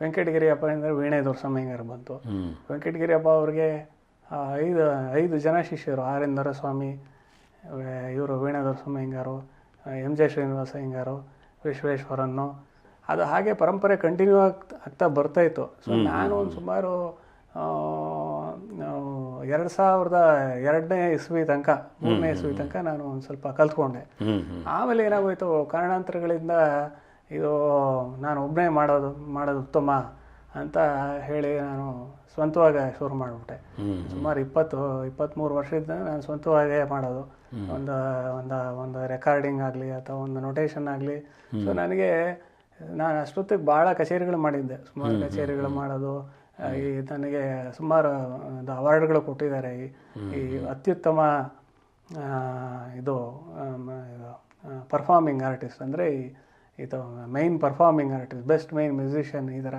ವೆಂಕಟಗಿರಿಯಪ್ಪ ಅಂದರೆ ವೀಣೆ ದೊರಸಮಯ್ಯಂಗಾರ ಬಂತು. ವೆಂಕಟಗಿರಿಯಪ್ಪ ಅವ್ರಿಗೆ ಐದು ಐದು ಜನ ಶಿಷ್ಯರು ಆರ್ ಸ್ವಾಮಿ ಇವರು ವೀಣೆ ದೊರಸಮಯ್ಯಂಗಾರು ಎಂ ಜೆ ಶ್ರೀನಿವಾಸ ಅಯ್ಯಂಗಾರು ವಿಶ್ವೇಶ್ವರನ್ನು ಅದು ಹಾಗೆ ಪರಂಪರೆ ಕಂಟಿನ್ಯೂ ಆಗ್ತಾ ಆಗ್ತಾ ಬರ್ತಾ ಇತ್ತು. ಸೊ ನಾನು ಒಂದು ಸುಮಾರು ಎರಡು ಸಾವಿರದ ಎರಡನೇ ಇಸ್ವಿ ತನಕ ಮೂರನೇ ಇಸ್ವಿ ತನಕ ನಾನು ಒಂದು ಸ್ವಲ್ಪ ಕಲ್ತ್ಕೊಂಡೆ. ಆಮೇಲೆ ಏನಾಗೋಯ್ತು ಕಾರಣಾಂತರಗಳಿಂದ ಇದು ನಾನು ಒಬ್ಬನೇ ಮಾಡೋದು ಮಾಡೋದು ಉತ್ತಮ. ಅಂತ ಹೇಳಿ ನಾನು ಸ್ವಂತವಾಗಿ ಶುರು ಮಾಡಿಬಿಟ್ಟೆ. ಸುಮಾರು ಇಪ್ಪತ್ತು ಇಪ್ಪತ್ತ್ಮೂರು ವರ್ಷದಿಂದ ನಾನು ಸ್ವಂತವಾಗೇ ಮಾಡೋದು. ಒಂದು ಒಂದು ಒಂದು ರೆಕಾರ್ಡಿಂಗ್ ಆಗಲಿ ಅಥವಾ ಒಂದು ನೊಟೇಷನ್ ಆಗಲಿ. ಸೊ ನನಗೆ ನಾನು ಅಷ್ಟೊತ್ತಿಗೆ ಭಾಳ ಕಚೇರಿಗಳು ಮಾಡಿದ್ದೆ. ಸುಮಾರು ಕಚೇರಿಗಳು ಮಾಡೋದು. ಈ ನನಗೆ ಸುಮಾರು ಒಂದು ಅವಾರ್ಡ್ಗಳು ಕೊಟ್ಟಿದ್ದಾರೆ. ಈ ಈ ಅತ್ಯುತ್ತಮ ಇದು ಪರ್ಫಾರ್ಮಿಂಗ್ ಆರ್ಟಿಸ್ಟ್ ಅಂದರೆ ಇದು main performing artist best main musician ಈ ಥರ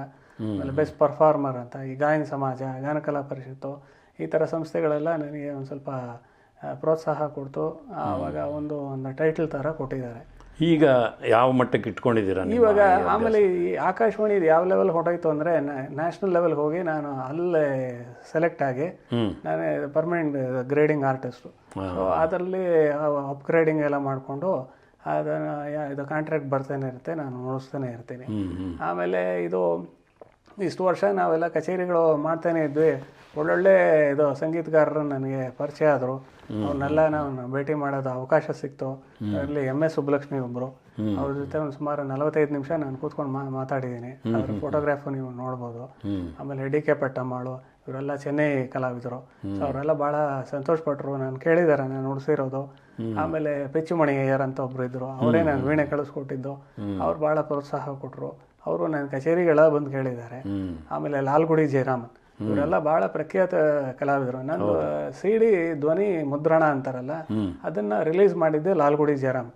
ಆಮೇಲೆ ಬೆಸ್ಟ್ ಪರ್ಫಾರ್ಮರ್ ಅಂತ ಈ ಗಾಯನ ಸಮಾಜ ಗಾನಕಲಾ ಪರಿಷತ್ತು ಈ ಥರ ಸಂಸ್ಥೆಗಳೆಲ್ಲ ನನಗೆ ಒಂದು ಸ್ವಲ್ಪ ಪ್ರೋತ್ಸಾಹ ಕೊಡ್ತು. ಆವಾಗ ಒಂದು ಒಂದು ಟೈಟಲ್ ಥರ ಕೊಟ್ಟಿದ್ದಾರೆ. ಈಗ ಯಾವ ಮಟ್ಟಕ್ಕೆ ಇಟ್ಕೊಂಡಿದ್ದೀರಾ ಇವಾಗ ಆಮೇಲೆ ಈ ಆಕಾಶವಾಣಿ ಯಾವ ಲೆವೆಲ್ ಹೊರಟೋಯ್ತು ಅಂದರೆ ನ್ಯಾಷನಲ್ ಲೆವೆಲ್ಗೆ ಹೋಗಿ ನಾನು ಅಲ್ಲೇ ಸೆಲೆಕ್ಟ್ ಆಗಿ ನಾನೇ ಪರ್ಮನೆಂಟ್ ಗ್ರೇಡಿಂಗ್ ಆರ್ಟಿಸ್ಟು ಸೊ ಅದರಲ್ಲಿ ಅಪ್ಗ್ರೇಡಿಂಗ್ ಎಲ್ಲ ಮಾಡಿಕೊಂಡು ಅದನ್ನು ಇದು ಕಾಂಟ್ರಾಕ್ಟ್ ಬರ್ತಾನೆ ಇರುತ್ತೆ ನಾನು ನೋಡಿಸ್ತಾನೆ ಇರ್ತೀನಿ. ಆಮೇಲೆ ಇದು ಇಷ್ಟು ವರ್ಷ ನಾವೆಲ್ಲ ಕಚೇರಿಗಳು ಮಾಡ್ತಾನೆ ಇದ್ವಿ. ಒಳ್ಳೊಳ್ಳೆ ಇದು ಸಂಗೀತಗಾರರು ನನಗೆ ಪರಿಚಯ ಆದರು. ಅವ್ರನ್ನೆಲ್ಲ ನಾನು ಭೇಟಿ ಮಾಡೋದು ಅವಕಾಶ ಸಿಕ್ತು. ಅಲ್ಲಿ ಎಂ ಎಸ್ ಸುಬ್ಬಲಕ್ಷ್ಮಿ ಒಬ್ಬರು ಅವ್ರ ಜೊತೆ ಒಂದು ಸುಮಾರು ನಲವತ್ತೈದು ನಿಮಿಷ ನಾನು ಕೂತ್ಕೊಂಡು ಮಾ ಮಾತಾಡಿದ್ದೀನಿ. ಅದ್ರ ಫೋಟೋಗ್ರಾಫ್ ನೀವು ನೋಡ್ಬೋದು. ಆಮೇಲೆ ಡಿ ಕೆ ಪಟ್ಟಮ್ಮಾಳು ಇವರೆಲ್ಲ ಚೆನ್ನೈ ಕಲಾವಿದರು. ಸೊ ಅವರೆಲ್ಲ ಭಾಳ ಸಂತೋಷಪಟ್ಟರು ನಾನು ಕೇಳಿದ್ದಾರೆ ನಾನು ನುಡಿಸಿರೋದು ಆಮೇಲೆ ಪೆಚ್ಚುಮಣಿ ಅಯ್ಯರ್ ಅಂತ ಒಬ್ರು ಇದ್ರು. ಅವರೇ ನಾನು ವೀಣೆ ಕಳಿಸ್ಕೊಟ್ಟಿದ್ದು. ಅವ್ರು ಭಾಳ ಪ್ರೋತ್ಸಾಹ ಕೊಟ್ಟರು ಅವರು ನನ್ನ ಕಚೇರಿಗಳ ಬಂದು ಕೇಳಿದ್ದಾರೆ. ಆಮೇಲೆ ಲಾಲ್ಗುಡಿ ಜಯರಾಮನ್. ಇವರೆಲ್ಲ ಬಹಳ ಪ್ರಖ್ಯಾತ ಕಲಾವಿದರು. ನಂದು ಸಿಡಿ ಧ್ವನಿ ಮುದ್ರಣ ಅಂತಾರಲ್ಲ ಅದನ್ನ ರಿಲೀಸ್ ಮಾಡಿದ್ದೆ ಲಾಲ್ಗುಡಿ ಜಯರಾಮ್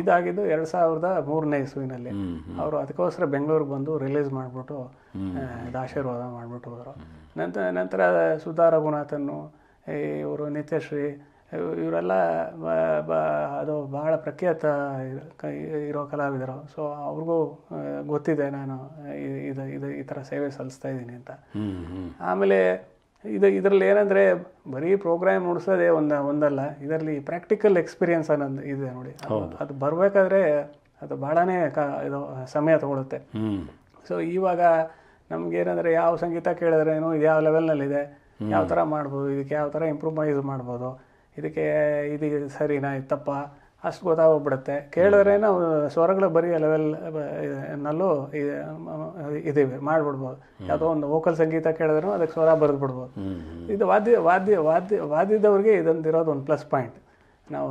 ಇದಾಗಿದ್ದು ಎರಡ್ ಸಾವಿರದ ಮೂರನೇ ಇಸುವಿನಲ್ಲಿ. ಅವರು ಅದಕ್ಕೋಸ್ಕರ ಬೆಂಗಳೂರಿಗೆ ಬಂದು ರಿಲೀಸ್ ಮಾಡಿಬಿಟ್ಟು ಆಶೀರ್ವಾದ ಮಾಡಿಬಿಟ್ಟು ಹೋದರು. ನಂತರ ನಂತರ ಸುಧಾ ರಘುನಾಥನ್ನು ಇವರು ನಿತ್ಯಶ್ರೀ ಇವರೆಲ್ಲ ಬ- ಬ- ಅದು ಬಹಳ ಪ್ರಖ್ಯಾತ ಇರೋ ಕಲಾವಿದರು. ಸೊ ಅವ್ರಿಗೂ ಗೊತ್ತಿದೆ ನಾನು ಇದು ಇದು ಈ ಥರ ಸೇವೆ ಸಲ್ಲಿಸ್ತಾ ಇದ್ದೀನಿ ಅಂತ. ಆಮೇಲೆ ಇದು ಇದರಲ್ಲಿ ಏನಂದರೆ ಬರೀ ಪ್ರೋಗ್ರಾಮ್ ನುಡಿಸೋದೇ ಒಂದು ಒಂದಲ್ಲ ಇದರಲ್ಲಿ ಪ್ರಾಕ್ಟಿಕಲ್ ಎಕ್ಸ್ಪೀರಿಯನ್ಸ್ ಅನ್ನೋದು ಇದೆ ನೋಡಿ. ಅದು- ಬರಬೇಕಾದ್ರೆ ಅದು ಭಾಳನೇ ಕ ಇದು ಸಮಯ ತಗೊಳುತ್ತೆ. ಸೊ ಇವಾಗ ಏನಂದ್ರೆ ಯಾವ ಸಂಗೀತ ಕೇಳಿದ್ರೇನು ಇದು ಯಾವ ಲೆವೆಲ್ನಲ್ಲಿದೆ ಯಾವ ಥರ ಮಾಡ್ಬೋದು? ಇದಕ್ಕೆ ಯಾವ ಥರ ಇಂಪ್ರೂವೈಸ್ ಮಾಡ್ಬೋದು? ಇದಕ್ಕೆ ಇದು ಸರಿನಾ ತಪ್ಪ? ಅಷ್ಟು ಗೊತ್ತಾಗೋಗ್ಬಿಡುತ್ತೆ ಕೇಳಿದ್ರೆ ನಾವು ಸ್ವರಗಳ ಬರೀ ಲೆವೆಲ್ ನಲ್ಲೂ ಇದ್ದೀವಿ ಮಾಡಿಬಿಡ್ಬೋದು. ಯಾವುದೋ ಒಂದು ವೋಕಲ್ ಸಂಗೀತ ಕೇಳಿದ್ರು ಅದಕ್ಕೆ ಸ್ವರ ಬರೆದು ಬಿಡ್ಬೋದು ಇದು ವಾದ್ಯ ವಾದ್ಯ ವಾದ್ಯ ವಾದ್ಯದವ್ರಿಗೆ ಇದೊಂದು ಇರೋದು ಒಂದು ಪ್ಲಸ್ ಪಾಯಿಂಟ್ ನಾವು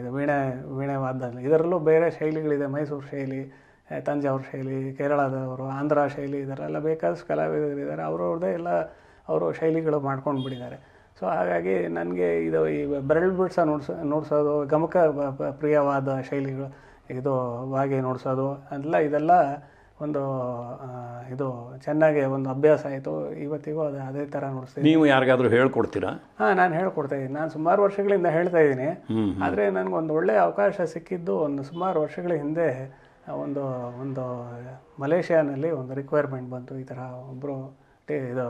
ಇದು ವೀಣೆ ವೀಣೆ ವಾದ್ಯದಲ್ಲಿ ಇದರಲ್ಲೂ ಬೇರೆ ಶೈಲಿಗಳಿದೆ. ಮೈಸೂರು ಶೈಲಿ ತಂಜಾವೂರ್ ತಂಜಾವೂರು ಶೈಲಿ ಕೇರಳದವರು ಆಂಧ್ರ ಶೈಲಿ ಇದರೆಲ್ಲ ಬೇಕಾದಷ್ಟು ಕಲಾವಿದರಿದ್ದಾರೆ. ಅವ್ರವ್ರದ್ದೇ ಎಲ್ಲ ಅವರು ಶೈಲಿಗಳು ಮಾಡ್ಕೊಂಡು ಬಿಟ್ಟಿದ್ದಾರೆ ಸೊ ಹಾಗಾಗಿ ನನಗೆ ಇದು ಈ ಬೆರಳು ಬಿಡ್ಸ ನೋಡ್ಸ ನೋಡ್ಸೋದು ಗಮಕ ಪ್ರಿಯವಾದ ಶೈಲಿಗಳು ಇದು ಹಾಗೆ ನೋಡಿಸೋದು ಅದೆಲ್ಲ ಇದೆಲ್ಲ ಒಂದು ಇದು ಚೆನ್ನಾಗಿ ಒಂದು ಅಭ್ಯಾಸ ಆಯಿತು. ಇವತ್ತಿಗೂ ಅದು ಅದೇ ಥರ ನೋಡಿಸ್ತೀನಿ ನೀವು ಯಾರಿಗಾದರೂ ಹೇಳ್ಕೊಡ್ತೀರಾ? ಹಾಂ ನಾನು ಹೇಳ್ಕೊಡ್ತಾ ಇದ್ದೀನಿ. ನಾನು ಸುಮಾರು ವರ್ಷಗಳಿಂದ ಹೇಳ್ತಾ ಇದ್ದೀನಿ. ಆದ್ರೆ ನನಗೆ ಒಂದು ಒಳ್ಳೆಯ ಅವಕಾಶ ಸಿಕ್ಕಿದ್ದು ಒಂದು ಸುಮಾರು ವರ್ಷಗಳ ಹಿಂದೆ ಒಂದು ಒಂದು ಮಲೇಷ್ಯಾನಲ್ಲಿ ಒಂದು ರಿಕ್ವೈರ್ಮೆಂಟ್ ಬಂತು. ಈ ಥರ ಒಬ್ಬರು ಇದು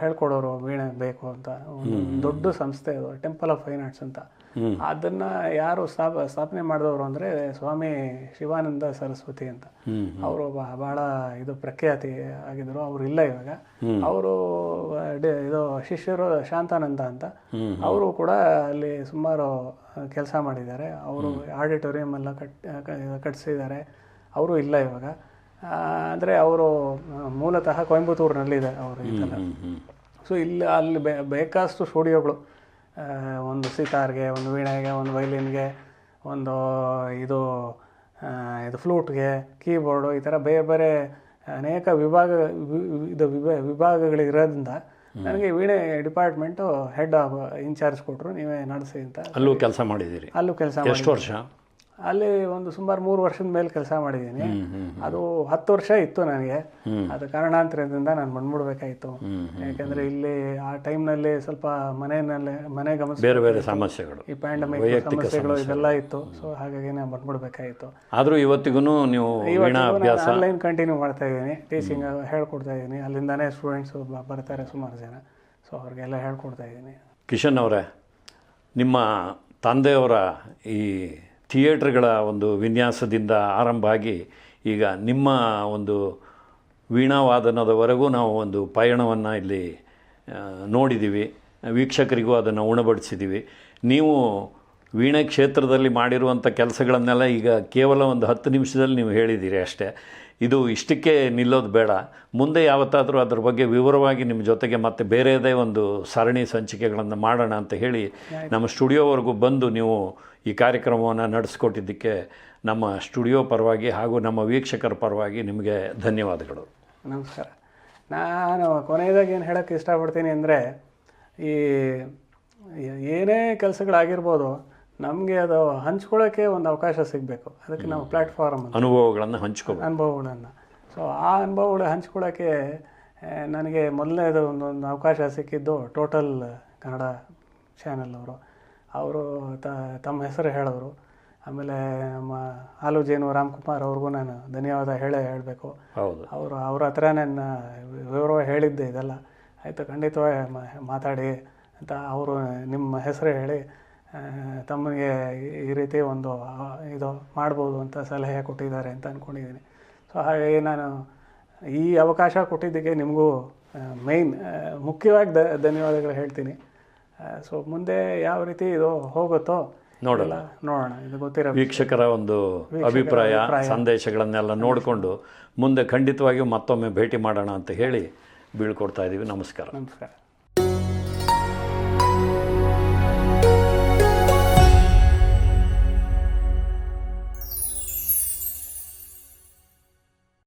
ಹೇಳ್ಕೊಡೋರು ವೀಣೆ ಬೇಕು ಅಂತ. ಒಂದು ದೊಡ್ಡ ಸಂಸ್ಥೆ ಅದು ಟೆಂಪಲ್ ಆಫ್ ಫೈನ್ ಆರ್ಟ್ಸ್ ಅಂತ. ಅದನ್ನ ಯಾರು ಸ್ಥಾಪ ಸ್ಥಾಪನೆ ಮಾಡಿದವರು ಅಂದ್ರೆ ಸ್ವಾಮಿ ಶಿವಾನಂದ ಸರಸ್ವತಿ ಅಂತ. ಅವರು ಬಹಳ ಇದು ಪ್ರಖ್ಯಾತಿ ಆಗಿದ್ರು ಅವರು ಇಲ್ಲ ಇವಾಗ. ಅವರು ಇದು ಶಿಷ್ಯರು ಶಾಂತಾನಂದ ಅಂತ. ಅವರು ಕೂಡ ಅಲ್ಲಿ ಸುಮಾರು ಕೆಲಸ ಮಾಡಿದ್ದಾರೆ. ಅವರು ಆಡಿಟೋರಿಯಂ ಎಲ್ಲ ಕಟ್ ಕಟ್ಸಿದ್ದಾರೆ. ಅವರು ಇಲ್ಲ ಇವಾಗ. ಅಂದರೆ ಅವರು ಮೂಲತಃ ಕೊಯಂಬತ್ತೂರಿನಲ್ಲಿದೆ ಅವರು. ಸೊ ಇಲ್ಲಿ ಅಲ್ಲಿ ಬೇ ಬೇಕಾದಷ್ಟು ಸ್ಟುಡಿಯೋಗಳು ಒಂದು ಸಿತಾರ್ಗೆ ಒಂದು ವೀಣೆಗೆ ಒಂದು ವೈಲಿನ್ಗೆ ಒಂದು ಇದು ಇದು ಫ್ಲೂಟ್ಗೆ ಕೀಬೋರ್ಡು ಈ ಥರ ಬೇರೆ ಬೇರೆ ಅನೇಕ ವಿಭಾಗ ಇದು ವಿಭಾ ವಿಭಾಗಗಳಿರೋದ್ರಿಂದ ನನಗೆ ವೀಣೆ ಡಿಪಾರ್ಟ್ಮೆಂಟು ಹೆಡ್ ಆಫ್ ಇನ್ಚಾರ್ಜ್ ಕೊಟ್ಟರು ನೀವೇ ನಡೆಸಿ ಅಂತ ಅಲ್ಲೂ ಕೆಲಸ ಮಾಡಿದ್ದೀರಿ? ಅಲ್ಲೂ ಕೆಲಸ ಎಷ್ಟು ವರ್ಷ? ಅಲ್ಲಿ ಒಂದು ಸುಮಾರು ಮೂರು ವರ್ಷದ ಮೇಲೆ ಕೆಲಸ ಮಾಡಿದ್ದೀನಿ. ಅದು ಹತ್ತು ವರ್ಷ ಇತ್ತು ನನಗೆ. ಅದು ಕಾರಣಾಂತರದಿಂದ ನಾನು ಬಂದ್ಬಿಡ್ಬೇಕಾಯ್ತು ಯಾಕಂದ್ರೆ ಇಲ್ಲಿ ಆ ಟೈಮ್ನಲ್ಲಿ ಸ್ವಲ್ಪ ಮನೆಯಲ್ಲೇ ಮನೆ ಗಮನ ಬೇರೆ ಬೇರೆ ಸಮಸ್ಯೆಗಳು. ಈ ಪ್ಯಾಂಡಮಿಕ್ ಸಮಸ್ಯೆಗಳು ಇದೆಲ್ಲ ಇತ್ತು. ಸೊ ಹಾಗಾಗಿ ನಾನು ಬಂದ್ಬಿಡ್ಬೇಕಾಯ್ತು ಆದರೂ ಇವತ್ತಿಗೂ ನೀವು ಆನ್ಲೈನ್ ಕಂಟಿನ್ಯೂ ಮಾಡ್ತಾ ಇದ್ದೀನಿ. ಟೀಚಿಂಗ್ ಹೇಳ್ಕೊಡ್ತಾ ಇದ್ದೀನಿ. ಅಲ್ಲಿಂದಾನೇ ಸ್ಟೂಡೆಂಟ್ಸ್ ಬರ್ತಾರೆ ಸುಮಾರು ಜನ. ಸೊ ಅವ್ರಿಗೆಲ್ಲ ಹೇಳ್ಕೊಡ್ತಾ ಇದ್ದೀನಿ. ಕಿಶನ್ ಅವರೇ ನಿಮ್ಮ ತಂದೆಯವರ ಈ ಥಿಯೇಟ್ರ್ಗಳ ಒಂದು ವಿನ್ಯಾಸದಿಂದ ಆರಂಭ ಆಗಿ ಈಗ ನಿಮ್ಮ ಒಂದು ವೀಣಾವಾದನದವರೆಗೂ ನಾವು ಒಂದು ಪಯಣವನ್ನು ಇಲ್ಲಿ ನೋಡಿದ್ದೀವಿ ವೀಕ್ಷಕರಿಗೂ ಅದನ್ನು ಉಣಬಡಿಸಿದ್ದೀವಿ ನೀವು ವೀಣೆ ಕ್ಷೇತ್ರದಲ್ಲಿ ಮಾಡಿರುವಂಥ ಕೆಲಸಗಳನ್ನೆಲ್ಲ ಈಗ ಕೇವಲ ಒಂದು ಹತ್ತು ನಿಮಿಷದಲ್ಲಿ ನೀವು ಹೇಳಿದ್ದೀರಿ ಅಷ್ಟೇ. ಇದು ಇಷ್ಟಕ್ಕೆ ನಿಲ್ಲೋದು ಬೇಡ. ಮುಂದೆ ಯಾವತ್ತಾದರೂ ಅದ್ರ ಬಗ್ಗೆ ವಿವರವಾಗಿ ನಿಮ್ಮ ಜೊತೆಗೆ ಮತ್ತೆ ಬೇರೆಯದೇ ಒಂದು ಸರಣಿ ಸಂಚಿಕೆಗಳನ್ನು ಮಾಡೋಣ ಅಂತ ಹೇಳಿ ನಮ್ಮ ಸ್ಟುಡಿಯೋವರೆಗೂ ಬಂದು ನೀವು ಈ ಕಾರ್ಯಕ್ರಮವನ್ನು ನಡೆಸ್ಕೊಟ್ಟಿದ್ದಕ್ಕೆ ನಮ್ಮ ಸ್ಟುಡಿಯೋ ಪರವಾಗಿ ಹಾಗೂ ನಮ್ಮ ವೀಕ್ಷಕರ ಪರವಾಗಿ ನಿಮಗೆ ಧನ್ಯವಾದಗಳು. ನಮಸ್ಕಾರ. ನಾನು ಕೊನೆಯದಾಗಿ ಏನು ಹೇಳೋಕ್ಕೆ ಇಷ್ಟಪಡ್ತೀನಿ ಅಂದರೆ ಈ ಏನೇ ಕೆಲಸಗಳಾಗಿರ್ಬೋದು ನಮಗೆ ಅದು ಹಂಚ್ಕೊಳ್ಳೋಕ್ಕೆ ಒಂದು ಅವಕಾಶ ಸಿಗಬೇಕು. ಅದಕ್ಕೆ ನಾವು ಪ್ಲ್ಯಾಟ್ಫಾರ್ಮ್ ಅನುಭವಗಳನ್ನು ಹಂಚ್ಕೋಬೇಕು. ಅನುಭವಗಳನ್ನು. ಸೊ ಆ ಅನುಭವಗಳು ಹಂಚ್ಕೊಳ್ಳೋಕ್ಕೆ ನನಗೆ ಮೊದಲನೇದು ಒಂದೊಂದು ಒಂದು ಅವಕಾಶ ಸಿಕ್ಕಿದ್ದು ಟೋಟಲ್ ಕನ್ನಡ ಚಾನಲ್ ಅವರು. ಅವರು ತ ತಮ್ಮ ಹೆಸರು ಹೇಳೋರು. ಆಮೇಲೆ ನಮ್ಮ ಹಾಲು ಜೇನು ರಾಮ್ಕುಮಾರ್ ಅವ್ರಿಗೂ ನಾನು ಧನ್ಯವಾದ ಹೇಳೇ ಹೇಳಬೇಕು. ಹೌದು. ಅವರು ಅವ್ರ ಹತ್ರ ನಾನು ವಿವರವಾಗಿ ಹೇಳಿದ್ದೆ ಇದೆಲ್ಲ. ಆಯಿತು ಖಂಡಿತವಾಗಿ ಮಾತಾಡಿ ಅಂತ ಅವರು ನಿಮ್ಮ ಹೆಸರು ಹೇಳಿ ತಮಗೆ ಈ- ಈ ರೀತಿ ಒಂದು ಇದು ಮಾಡ್ಬೋದು ಅಂತ ಸಲಹೆ ಕೊಟ್ಟಿದ್ದಾರೆ ಅಂತ ಅಂದ್ಕೊಂಡಿದ್ದೀನಿ ಸೊ ಹಾಗಾಗಿ ನಾನು ಈ ಅವಕಾಶ ಕೊಟ್ಟಿದ್ದಕ್ಕೆ ನಿಮಗೂ ಮೇಯ್ನ್ ಮುಖ್ಯವಾಗಿ ದ ಧನ್ಯವಾದಗಳು ಹೇಳ್ತೀನಿ. ಸೊ ಮುಂದೆ ಯಾವ ರೀತಿ ಇದು ಹೋಗುತ್ತೋ ನೋಡೋಣ. ನೋಡೋಣ. ಇದು ಗೊತ್ತಿರೋ ವೀಕ್ಷಕರ ಒಂದು ಅಭಿಪ್ರಾಯ ಸಂದೇಶಗಳನ್ನೆಲ್ಲ ನೋಡಿಕೊಂಡು ಮುಂದೆ ಖಂಡಿತವಾಗಿಯೂ ಮತ್ತೊಮ್ಮೆ ಭೇಟಿ ಮಾಡೋಣ ಅಂತ ಹೇಳಿ ಬೀಳ್ಕೊಡ್ತಾ ಇದ್ದೀವಿ ನಮಸ್ಕಾರ. ನಮಸ್ಕಾರ.